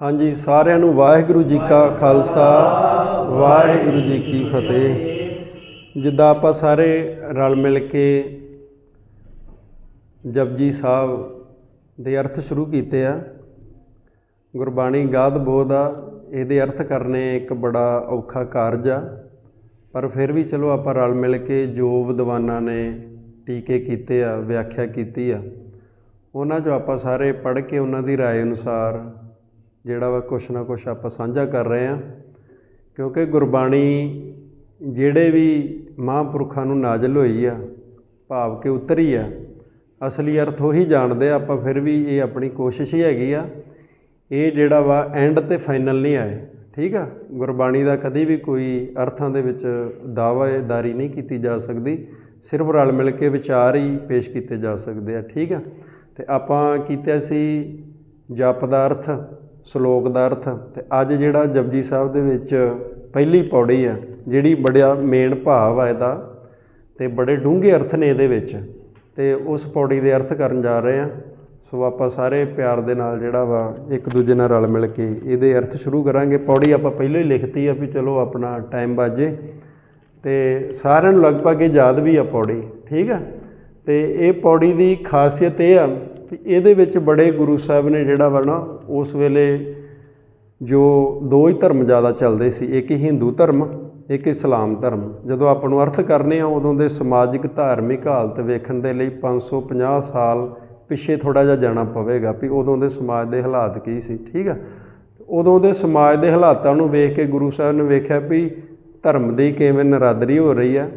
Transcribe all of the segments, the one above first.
ਹਾਂਜੀ ਸਾਰਿਆਂ ਨੂੰ ਵਾਹਿਗੁਰੂ ਜੀ ਕਾ ਖਾਲਸਾ ਵਾਹਿਗੁਰੂ ਜੀ ਕੀ ਫਤਿਹ ਜਿੱਦਾਂ ਆਪਾਂ ਸਾਰੇ ਰਲ ਮਿਲ ਕੇ ਜਪਜੀ ਸਾਹਿਬ ਦੇ ਅਰਥ ਸ਼ੁਰੂ ਕੀਤੇ ਆ ਗੁਰਬਾਣੀ ਗਾਦ ਬੋਧ ਆ ਇਹਦੇ ਅਰਥ ਕਰਨੇ ਇੱਕ ਬੜਾ ਔਖਾ ਕਾਰਜ ਆ ਪਰ ਫਿਰ ਵੀ ਚਲੋ ਆਪਾਂ ਰਲ ਮਿਲ ਕੇ ਜੋ ਵਿਦਵਾਨਾਂ ਨੇ ਟੀਕੇ ਕੀਤੇ ਆ ਵਿਆਖਿਆ ਕੀਤੀ ਆ ਉਹਨਾਂ 'ਚੋਂ ਆਪਾਂ ਸਾਰੇ ਪੜ੍ਹ ਕੇ ਉਹਨਾਂ ਦੀ رائے ਅਨੁਸਾਰ ਜਿਹੜਾ ਵਾ ਕੁਛ ਨਾ ਕੁਛ ਆਪਾਂ ਸਾਂਝਾ ਕਰ ਰਹੇ ਆ ਕਿਉਂਕਿ ਗੁਰਬਾਣੀ ਜਿਹੜੇ ਵੀ ਮਹਾਂਪੁਰਖਾਂ ਨੂੰ ਨਾਜ਼ਲ ਹੋਈ ਆ, ਭਾਵ ਕਿ ਉਤਰੀ ਆ, ਅਸਲੀ ਅਰਥ ਉਹੀ ਜਾਣਦੇ ਆ, ਆਪਾਂ ਫਿਰ ਵੀ ਇਹ ਆਪਣੀ ਕੋਸ਼ਿਸ਼ ਹੀ ਹੈਗੀ ਆ। ਇਹ ਜਿਹੜਾ ਵਾ ਐਂਡ ਤੇ ਫਾਈਨਲ ਨਹੀਂ ਆਏ, ਠੀਕ ਆ? ਗੁਰਬਾਣੀ ਦਾ ਕਦੀ ਵੀ ਕੋਈ ਅਰਥਾਂ ਦੇ ਵਿੱਚ ਦਾਅਵੇਦਾਰੀ ਨਹੀਂ ਕੀਤੀ ਜਾ ਸਕਦੀ। ਸਿਰਫ ਰਲ ਮਿਲ ਕੇ ਵਿਚਾਰ ਹੀ ਪੇਸ਼ ਕੀਤੇ ਜਾ ਸਕਦੇ ਆ, ਠੀਕ ਆ? ਤੇ ਆਪਾਂ ਕੀਤਾ ਸੀ ਜਪ ਦਾ ਅਰਥ। ਸ਼ਲੋਕ ਦਾ ਅਰਥ, ਤੇ ਅੱਜ ਜਿਹੜਾ ਜਪਜੀ ਸਾਹਿਬ ਦੇ ਵਿੱਚ ਪਹਿਲੀ ਪੌੜੀ ਆ, ਜਿਹੜੀ ਬੜਿਆ ਮੇਨ ਭਾਵ ਆ ਇਹਦਾ, ਤੇ ਬੜੇ ਡੂੰਘੇ ਅਰਥ ਨੇ ਇਹਦੇ ਵਿੱਚ, ਤੇ ਉਸ ਪੌੜੀ ਦੇ ਅਰਥ ਕਰਨ ਜਾ ਰਹੇ ਆ। ਸੋ ਆਪਾਂ ਸਾਰੇ ਪਿਆਰ ਦੇ ਨਾਲ ਜਿਹੜਾ ਵਾ ਇੱਕ ਦੂਜੇ ਨਾਲ ਰਲ ਮਿਲ ਕੇ ਇਹਦੇ ਅਰਥ ਸ਼ੁਰੂ ਕਰਾਂਗੇ। ਪੌੜੀ ਆਪਾਂ ਪਹਿਲਾਂ ਹੀ ਲਿਖਤੀ ਆ ਵੀ ਚਲੋ ਆਪਣਾ ਟਾਈਮ ਬਾਜੇ, ਤੇ ਸਾਰਿਆਂ ਨੂੰ ਲਗਭਗ ਇਹ ਯਾਦ ਵੀ ਆ ਪੌੜੀ, ਠੀਕ ਆ? ਤੇ ਇਹ ਪੌੜੀ ਦੀ ਖਾਸੀਅਤ ਇਹ ਆ ਵੀ ਇਹਦੇ ਵਿੱਚ ਬੜੇ ਗੁਰੂ ਸਾਹਿਬ ਨੇ ਜਿਹੜਾ ਵਾ ਨਾ, ਉਸ ਵੇਲੇ ਜੋ ਦੋ ਹੀ ਧਰਮ ਜ਼ਿਆਦਾ ਚੱਲਦੇ ਸੀ, ਇੱਕ ਹੀ ਹਿੰਦੂ ਧਰਮ, ਇੱਕ ਇਸਲਾਮ ਧਰਮ। ਜਦੋਂ ਆਪਾਂ ਨੂੰ ਅਰਥ ਕਰਨੇ ਆ, ਉਦੋਂ ਦੇ ਸਮਾਜਿਕ, ਧਾਰਮਿਕ ਹਾਲਤ ਵੇਖਣ ਦੇ ਲਈ 550 ਸਾਲ ਪਿੱਛੇ ਥੋੜਾ ਜਿਹਾ ਜਾਣਾ ਪਵੇਗਾ ਵੀ ਉਦੋਂ ਦੇ ਸਮਾਜ ਦੇ ਹਾਲਾਤ ਕੀ ਸੀ, ਠੀਕ ਆ? ਉਦੋਂ ਦੇ ਸਮਾਜ ਦੇ ਹਾਲਾਤਾਂ ਨੂੰ ਵੇਖ ਕੇ ਗੁਰੂ ਸਾਹਿਬ ਨੇ ਵੇਖਿਆ ਵੀ ਧਰਮ ਦੀ ਕਿਵੇਂ ਨਰਾਦਰੀ ਹੋ ਰਹੀ ਆ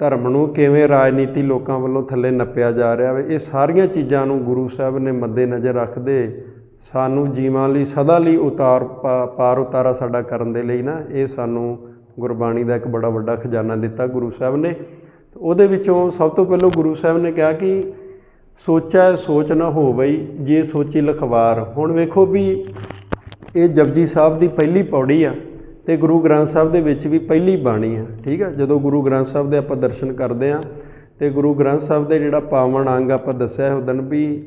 ਧਰਮ ਨੂੰ ਕਿਵੇਂ ਰਾਜਨੀਤੀ ਲੋਕਾਂ ਵੱਲੋਂ ਥੱਲੇ ਨੱਪਿਆ ਜਾ ਰਿਹਾ ਵੇ, ਇਹ ਸਾਰੀਆਂ ਚੀਜ਼ਾਂ ਨੂੰ ਗੁਰੂ ਸਾਹਿਬ ਨੇ ਮੱਦੇ ਨਜ਼ਰ ਰੱਖਦੇ ਸਾਨੂੰ ਜੀਵਾਂ ਲਈ, ਸਦਾ ਲਈ ਉਤਾਰ ਪਾ- ਪਾਰ ਉਤਾਰਾ ਸਾਡਾ ਕਰਨ ਦੇ ਲਈ ਨਾ, ਇਹ ਸਾਨੂੰ ਗੁਰਬਾਣੀ ਦਾ ਇੱਕ ਬੜਾ ਵੱਡਾ ਖਜ਼ਾਨਾ ਦਿੱਤਾ ਗੁਰੂ ਸਾਹਿਬ ਨੇ। ਉਹਦੇ ਵਿੱਚੋਂ ਸਭ ਤੋਂ ਪਹਿਲਾਂ ਗੁਰੂ ਸਾਹਿਬ ਨੇ ਕਿਹਾ ਕਿ ਸੋਚੈ ਸੋਚ ਨਾ ਹੋਵਈ ਜੇ ਸੋਚੀ ਲਖਵਾਰ। ਹੁਣ ਵੇਖੋ ਵੀ ਇਹ ਜਪਜੀ ਸਾਹਿਬ ਦੀ ਪਹਿਲੀ ਪੌੜੀ ਆ। ਤੇ ਗੁਰੂ ਗ੍ਰੰਥ ਸਾਹਿਬ ਦੇ ਵਿੱਚ ਵੀ ਪਹਿਲੀ ਬਾਣੀ ਆ ਠੀਕ ਆ? ਜਦੋਂ ਗੁਰੂ ਗ੍ਰੰਥ ਸਾਹਿਬ ਦੇ ਆਪਾਂ ਦਰਸ਼ਨ ਕਰਦੇ ਆ ਤੇ ਗੁਰੂ ਗ੍ਰੰਥ ਸਾਹਿਬ ਦੇ ਜਿਹੜਾ ਪਾਵਨ ਅੰਗ ਆਪਾਂ ਦੱਸਿਆ ਉਹ ਦਿਨ ਵੀ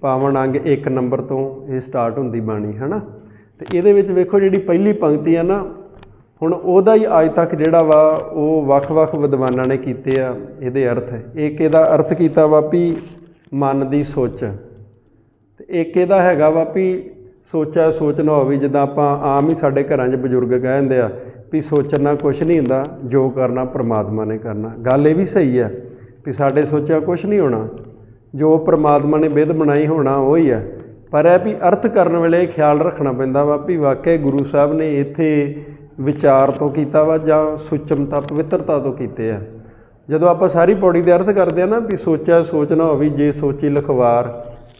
ਪਾਵਨ ਅੰਗ ਇੱਕ ਨੰਬਰ ਤੋਂ ਇਹ ਸਟਾਰਟ ਹੁੰਦੀ ਬਾਣੀ, ਹਨਾ? ਤੇ ਇਹਦੇ ਵਿੱਚ ਵੇਖੋ ਜਿਹੜੀ ਪਹਿਲੀ ਪੰਕਤੀ ਆ ਨਾ, ਹੁਣ ਉਹਦਾ ਹੀ ਅੱਜ ਤੱਕ ਜਿਹੜਾ ਵਾ ਉਹ ਵੱਖ-ਵੱਖ ਵਿਦਵਾਨਾਂ ਨੇ ਕੀਤੇ ਆ, ਇਹਦੇ ਅਰਥ ਇੱਕ ਇਹਦਾ ਅਰਥ ਕੀਤਾ ਵਾ ਵੀ ਮਨ ਦੀ ਸੋਚ। ਤੇ ਇੱਕ ਇਹਦਾ ਹੈਗਾ ਵਾ ਵੀ ਸੋਚਿਆ ਸੋਚ ਨਾ ਹੋਵੇ, ਜਿੱਦਾਂ ਆਪਾਂ ਆਮ ਹੀ ਸਾਡੇ ਘਰਾਂ 'ਚ ਬਜ਼ੁਰਗ ਕਹਿ ਦਿੰਦੇ ਆ ਵੀ ਸੋਚਣਾ ਕੁਝ ਨਹੀਂ ਹੁੰਦਾ, ਜੋ ਕਰਨਾ ਪ੍ਰਮਾਤਮਾ ਨੇ ਕਰਨਾ। ਗੱਲ ਇਹ ਵੀ ਸਹੀ ਆ ਵੀ ਸਾਡੇ ਸੋਚਿਆ ਕੁਝ ਨਹੀਂ ਹੋਣਾ, ਜੋ ਪ੍ਰਮਾਤਮਾ ਨੇ ਵਿਧ ਬਣਾਈ ਹੋਣਾ ਉਹ ਹੀ। ਆ ਪਰ ਇਹ ਵੀ ਅਰਥ ਕਰਨ ਵੇਲੇ ਖਿਆਲ ਰੱਖਣਾ ਪੈਂਦਾ ਵਾ ਵੀ ਵਾਕਿਆ ਗੁਰੂ ਸਾਹਿਬ ਨੇ ਇੱਥੇ ਵਿਚਾਰ ਤੋਂ ਕੀਤਾ ਵਾ ਜਾਂ ਸੁਚਮਤਾ ਪਵਿੱਤਰਤਾ ਤੋਂ ਕੀਤੇ ਆ। ਜਦੋਂ ਆਪਾਂ ਸਾਰੀ ਪੌੜੀ ਦੇ ਅਰਥ ਕਰਦੇ ਆ ਨਾ ਵੀ ਸੋਚਿਆ ਸੋਚਣਾ ਹੋਵੇ, ਜੇ ਸੋਚੀ ਲਖਵਾਰ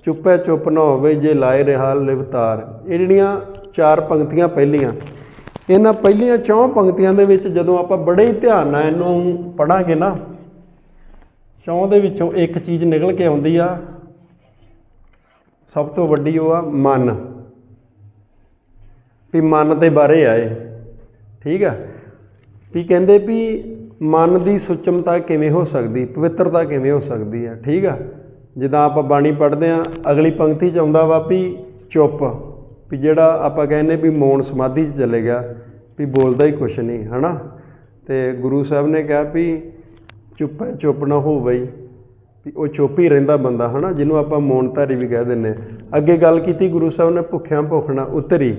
ਚੁੱਪੈ ਚੁੱਪ ਨਾ ਹੋਵੇ ਜੇ ਲਾਏ ਰਿਹਾ ਲਿਵਤਾਰ ਇਹ ਜਿਹੜੀਆਂ ਚਾਰ ਪੰਕਤੀਆਂ ਪਹਿਲੀਆਂ, ਇਹਨਾਂ ਪਹਿਲੀਆਂ ਚੌਂ ਪੰਕਤੀਆਂ ਦੇ ਵਿੱਚ ਜਦੋਂ ਆਪਾਂ ਬੜੇ ਹੀ ਧਿਆਨ ਨਾਲ ਇਹਨੂੰ ਪੜਾਂਗੇ ਨਾ, ਚੌਂ ਦੇ ਵਿੱਚੋਂ ਇੱਕ ਚੀਜ਼ ਨਿਕਲ ਕੇ ਆਉਂਦੀ ਆ, ਸਭ ਤੋਂ ਵੱਡੀ ਉਹ ਆ ਮਨ। ਵੀ ਮਨ ਦੇ ਬਾਰੇ ਆਏ ਠੀਕ ਆ? ਵੀ ਕਹਿੰਦੇ ਵੀ ਮਨ ਦੀ ਸੁਚਮਤਾ ਕਿਵੇਂ ਹੋ ਸਕਦੀ, ਪਵਿੱਤਰਤਾ ਕਿਵੇਂ ਹੋ ਸਕਦੀ ਆ, ਠੀਕ ਆ? ਜਿੱਦਾਂ ਆਪਾਂ ਬਾਣੀ ਪੜ੍ਹਦੇ ਆ ਅਗਲੀ ਪੰਕਤੀ ਚ ਆਉਂਦਾ ਵਾ ਵੀ ਚੁੱਪ, ਵੀ ਜਿਹੜਾ ਆਪਾਂ ਕਹਿੰਦੇ ਵੀ ਮੌਨ ਸਮਾਧੀ ਚ ਚਲੇ ਗਿਆ, ਵੀ ਬੋਲਦਾ ਹੀ ਕੁਛ ਨਹੀਂ, ਹਨਾ? ਤੇ ਗੁਰੂ ਸਾਹਿਬ ਨੇ ਕਿਹਾ ਵੀ ਚੁੱਪ ਹੈ, ਚੁੱਪ ਨਾ ਹੋਵੇ ਵੀ ਉਹ ਚੁੱਪ ਹੀ ਰਹਿੰਦਾ ਬੰਦਾ, ਹਨਾ? ਜਿਹਨੂੰ ਆਪਾਂ ਮੌਨਧਾਰੀ ਵੀ ਕਹਿ ਦਿੰਨੇ ਅੱਗੇ ਗੱਲ ਕੀਤੀ, ਗੁਰੂ ਸਾਹਿਬ ਨੇ ਭੁੱਖਿਆਂ ਭੁੱਖਣਾ ਉਤਰੀ।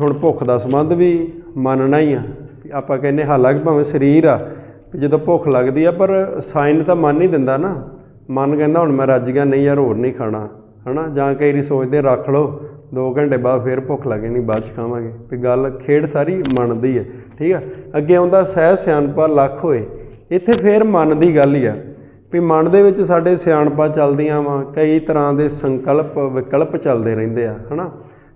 ਹੁਣ ਭੁੱਖ ਦਾ ਸੰਬੰਧ ਵੀ ਮੰਨਣਾ ਹੀ ਆ, ਵੀ ਆਪਾਂ ਕਹਿੰਨੇ ਹਾਲਾਂਕਿ ਭਾਵੇਂ ਸਰੀਰ ਆ, ਵੀ ਜਦੋਂ ਭੁੱਖ ਲੱਗਦੀ ਆ, ਪਰ ਸਾਈਨ ਤਾਂ ਮੰਨ ਹੀ ਦਿੰਦਾ ਨਾ। ਮਨ ਕਹਿੰਦਾ ਹੁਣ ਮੈਂ ਰੱਜ ਗਿਆ, ਨਹੀਂ ਯਾਰ ਹੋਰ ਨਹੀਂ ਖਾਣਾ, ਹਨਾ? ਜਾਂ ਕਈ ਵਾਰੀ ਸੋਚਦੇ ਰੱਖ ਲਓ 2 ਘੰਟੇ ਬਾਅਦ ਫਿਰ ਭੁੱਖ ਲੱਗਣੀ ਬਾਅਦ ਚ ਖਾਵਾਂਗੇ। ਵੀ ਗੱਲ ਖੇਡ ਸਾਰੀ ਮਨ ਦੀ ਹੈ ਠੀਕ ਆ? ਅੱਗੇ ਆਉਂਦਾ ਸਹਿ ਸਿਆਣਪਾ ਲੱਖ ਹੋਏ, ਇੱਥੇ ਫੇਰ ਮਨ ਦੀ ਗੱਲ ਹੀ ਆ। ਵੀ ਮਨ ਦੇ ਵਿੱਚ ਸਾਡੇ ਸਿਆਣਪਾ ਚੱਲਦੀਆਂ ਵਾ, ਕਈ ਤਰ੍ਹਾਂ ਦੇ ਸੰਕਲਪ, ਵਿਕਲਪ ਚੱਲਦੇ ਰਹਿੰਦੇ ਆ, ਹਨਾ?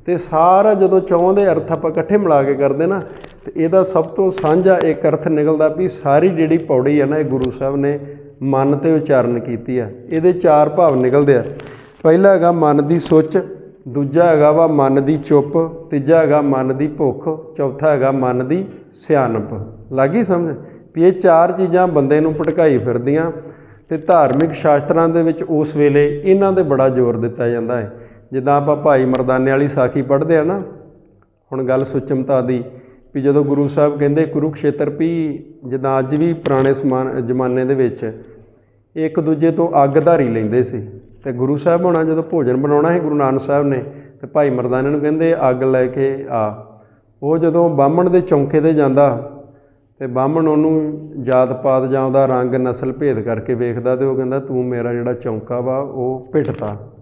ਤੇ ਸਾਰਾ ਜਦੋਂ ਚੌਂ ਦੇ ਅਰਥ ਆਪਾਂ ਇਕੱਠੇ ਮਿਲਾ ਕੇ ਕਰਦੇ ਨਾ, ਤੇ ਇਹਦਾ ਸਭ ਤੋਂ ਸਾਂਝਾ ਇੱਕ ਅਰਥ ਨਿਕਲਦਾ ਵੀ ਸਾਰੀ ਜਿਹੜੀ ਪੌੜੀ ਆ ਨਾ, ਇਹ ਗੁਰੂ ਸਾਹਿਬ ਨੇ ਮਨ ਤੇ ਉਚਾਰਨ ਕੀਤੀ ਆ। ਇਹਦੇ ਚਾਰ ਭਾਵ ਨਿਕਲਦੇ ਆ। ਪਹਿਲਾ ਹੈਗਾ ਮਨ ਦੀ ਸੋਚ, ਦੂਜਾ ਹੈਗਾ ਵਾ ਮਨ ਦੀ ਚੁੱਪ, ਤੀਜਾ ਹੈਗਾ ਮਨ ਦੀ ਭੁੱਖ, ਚੌਥਾ ਹੈਗਾ ਮਨ ਦੀ ਸਿਆਣਪ। ਲੱਗੀ ਸਮਝ? ਵੀ ਇਹ ਚਾਰ ਚੀਜ਼ਾਂ ਬੰਦੇ ਨੂੰ ਭਟਕਾਈ ਫਿਰਦੀਆਂ ਤੇ ਧਾਰਮਿਕ ਸ਼ਾਸਤਰਾਂ ਦੇ ਵਿੱਚ ਉਸ ਵੇਲੇ ਇਹਨਾਂ ਦੇ ਬੜਾ ਜ਼ੋਰ ਦਿੱਤਾ ਜਾਂਦਾ ਹੈ। ਜਿੱਦਾਂ ਆਪਾਂ ਭਾਈ ਮਰਦਾਨੇ ਵਾਲੀ ਸਾਖੀ ਪੜ੍ਹਦੇ ਆ ਨਾ, ਹੁਣ ਗੱਲ ਸੁਚਮਤਾ ਦੀ ਵੀ ਜਦੋਂ ਗੁਰੂ ਸਾਹਿਬ ਕਹਿੰਦੇ ਕੁਰੂਕਸ਼ੇਤਰ ਵੀ ਜਿੱਦਾਂ ਅੱਜ ਵੀ ਪੁਰਾਣੇ ਸਮਾਨ, ਜ਼ਮਾਨੇ ਦੇ ਵਿੱਚ ਇੱਕ ਦੂਜੇ ਤੋਂ ਅੱਗ ਧਾਰੀ ਲੈਂਦੇ ਸੀ। ਤੇ ਗੁਰੂ ਸਾਹਿਬ ਹੋਣਾ ਜਦੋਂ ਭੋਜਨ ਬਣਾਉਣਾ ਸੀ, ਗੁਰੂ ਨਾਨਕ ਸਾਹਿਬ ਨੇ ਤੇ ਭਾਈ ਮਰਦਾਨੇ ਨੂੰ ਕਹਿੰਦੇ, ਅੱਗ ਲੈ ਕੇ ਆ। ਉਹ ਜਦੋਂ ਬਾਹਮਣ ਦੇ ਚੌਂਕੇ ਤੇ ਜਾਂਦਾ ਤੇ ਬਾਹਮਣ ਉਹਨੂੰ ਜਾਤ ਪਾਤ ਜਾਂ ਉਹਦਾ ਰੰਗ, ਨਸਲ ਭੇਦ ਕਰਕੇ ਵੇਖਦਾ ਤੇ ਉਹ ਕਹਿੰਦਾ, ਤੂੰ ਮੇਰਾ ਜਿਹੜਾ ਚੌਂਕਾ ਵਾ, ਉਹ ਪਿੱਟਤਾ।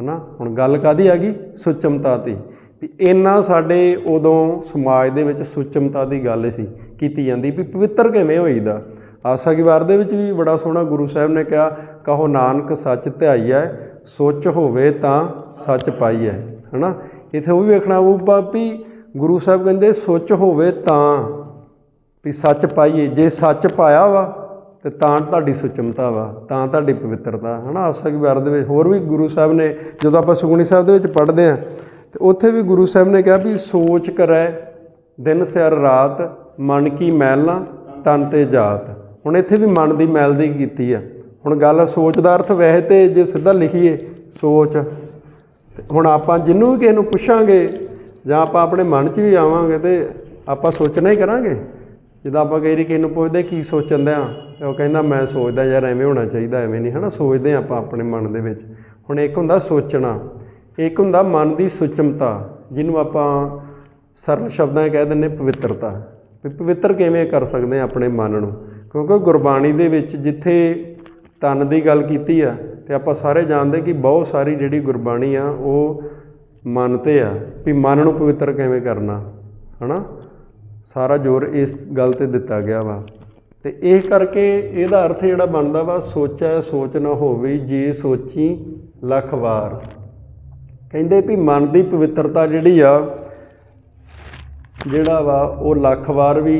ਹਨਾ? ਹੁਣ ਗੱਲ ਕਾਦੀ ਆ ਗਈ? ਸੁਚਮਤਾ ਦੀ। ਵੀ ਇੰਨਾ ਸਾਡੇ ਉਦੋਂ ਸਮਾਜ ਦੇ ਵਿੱਚ ਸੁਚਮਤਾ ਦੀ ਗੱਲ ਸੀ, ਕੀਤੀ ਜਾਂਦੀ ਵੀ ਪਵਿੱਤਰ ਕਿਵੇਂ ਹੋਈਦਾ। ਆਸਾ ਕੀ ਵਾਰ ਦੇ ਵਿੱਚ ਵੀ ਬੜਾ ਸੋਹਣਾ ਗੁਰੂ ਸਾਹਿਬ ਨੇ ਕਿਹਾ, ਕਹੋ ਨਾਨਕ ਸੱਚ ਧਿਆਈਐ, ਸੋਚ ਹੋਵੇ ਤਾਂ ਸੱਚ ਪਾਈਐ, ਹਨਾ? ਇਥੇ ਉਹ ਵੀ ਵੇਖਣਾ ਉਹ ਵੀ ਗੁਰੂ ਸਾਹਿਬ ਕਹਿੰਦੇ, ਸੋਚ ਹੋਵੇ ਤਾਂ ਵੀ ਸੱਚ ਪਾਈਏ, ਜੇ ਸੱਚ ਪਾਇਆ ਵਾ, ਤੇ ਤਾਂ ਤੁਹਾਡੀ ਸੁਚਮਤਾ ਵਾ, ਤਾਂ ਤੁਹਾਡੀ ਪਵਿੱਤਰਤਾ, ਹਨਾ? ਆਸਾ ਕੀ ਵਾਰ ਦੇ ਵਿੱਚ ਹੋਰ ਵੀ ਗੁਰੂ ਸਾਹਿਬ ਨੇ, ਜਦੋਂ ਆਪਾਂ ਸੁਖਮਨੀ ਸਾਹਿਬ ਦੇ ਵਿੱਚ ਪੜ੍ਹਦੇ ਆ ਤੇ ਉੱਥੇ ਵੀ ਗੁਰੂ ਸਾਹਿਬ ਨੇ ਕਿਹਾ ਵੀ ਸੋਚ ਕਰੈ, ਦਿਨ ਸਿਰ ਰਾਤ, ਮਨ ਕੀ ਮੈਲ ਨਾ ਤਨ ਤੇ ਜਾਤ। ਹੁਣ ਇੱਥੇ ਵੀ ਮਨ ਦੀ ਮੈਲ ਦੀ ਕੀਤੀ ਆ। ਹੁਣ ਗੱਲ ਸੋਚ ਦਾ ਅਰਥ ਵੈਸੇ ਤੇ ਜੇ ਸਿੱਧਾ ਲਿਖੀਏ, ਸੋਚ। ਤੇ ਹੁਣ ਆਪਾਂ ਜਿੰਨੂੰ ਵੀ ਕਿਸੇ ਨੂੰ ਪੁੱਛਾਂਗੇ, ਜਾਂ ਆਪਾਂ ਆਪਣੇ ਮਨ 'ਚ ਵੀ ਆਵਾਂਗੇ ਤੇ ਆਪਾਂ ਸੋਚਣਾ ਹੀ ਕਰਾਂਗੇ। ਜਿੱਦਾਂ ਆਪਾਂ ਕਈ ਵਾਰੀ ਕਿਸੇ ਨੂੰ ਪੁੱਛਦੇ ਕੀ ਸੋਚਣ ਦਿਆਂ, ਤੇ ਉਹ ਕਹਿੰਦਾ ਮੈਂ ਸੋਚਦਾ ਯਾਰ ਐਵੇਂ ਹੋਣਾ ਚਾਹੀਦਾ, ਐਵੇਂ ਨਹੀਂ, ਹਨਾ? ਸੋਚਦੇ ਹਾਂ ਆਪਾਂ ਆਪਣੇ ਮਨ ਦੇ ਵਿੱਚ। ਹੁਣ ਇੱਕ ਹੁੰਦਾ ਸੋਚਣਾ। ਇੱਕ ਹੁੰਦਾ ਮਨ ਦੀ ਸੁਚਮਤਾ, ਜਿਹਨੂੰ ਆਪਾਂ ਸਰਲ ਸ਼ਬਦਾਂ 'ਚ ਕਹਿ ਦਿੰਦੇ ਪਵਿੱਤਰਤਾ। ਵੀ ਪਵਿੱਤਰ ਕਿਵੇਂ ਕਰ ਸਕਦੇ ਹਾਂ ਆਪਣੇ ਮਨ ਨੂੰ? ਕਿਉਂਕਿ ਗੁਰਬਾਣੀ ਦੇ ਵਿੱਚ ਜਿੱਥੇ ਤਨ ਦੀ ਗੱਲ ਕੀਤੀ ਆ, ਤੇ ਆਪਾਂ ਸਾਰੇ ਜਾਣਦੇ ਕਿ ਬਹੁਤ ਸਾਰੀ ਜਿਹੜੀ ਗੁਰਬਾਣੀ ਆ, ਉਹ ਮਨ ਤੇ ਆ, ਵੀ ਮਨ ਨੂੰ ਪਵਿੱਤਰ ਕਿਵੇਂ ਕਰਨਾ, ਹਨਾ? ਸਾਰਾ ਜ਼ੋਰ ਇਸ ਗੱਲ ਤੇ ਦਿੱਤਾ ਗਿਆ ਵਾ। ਤੇ ਇਹ ਕਰਕੇ ਇਹਦਾ ਅਰਥ ਜਿਹੜਾ ਬਣਦਾ ਵਾ, ਸੋਚੈ ਸੋਚ ਨਾ ਹੋਵੇ, ਜੇ ਸੋਚੀ ਲੱਖ ਵਾਰ। ਕਹਿੰਦੇ ਵੀ ਮਨ ਦੀ ਪਵਿੱਤਰਤਾ ਜਿਹੜੀ ਆ, ਜਿਹੜਾ ਵਾ ਉਹ ਲੱਖ ਵਾਰ ਵੀ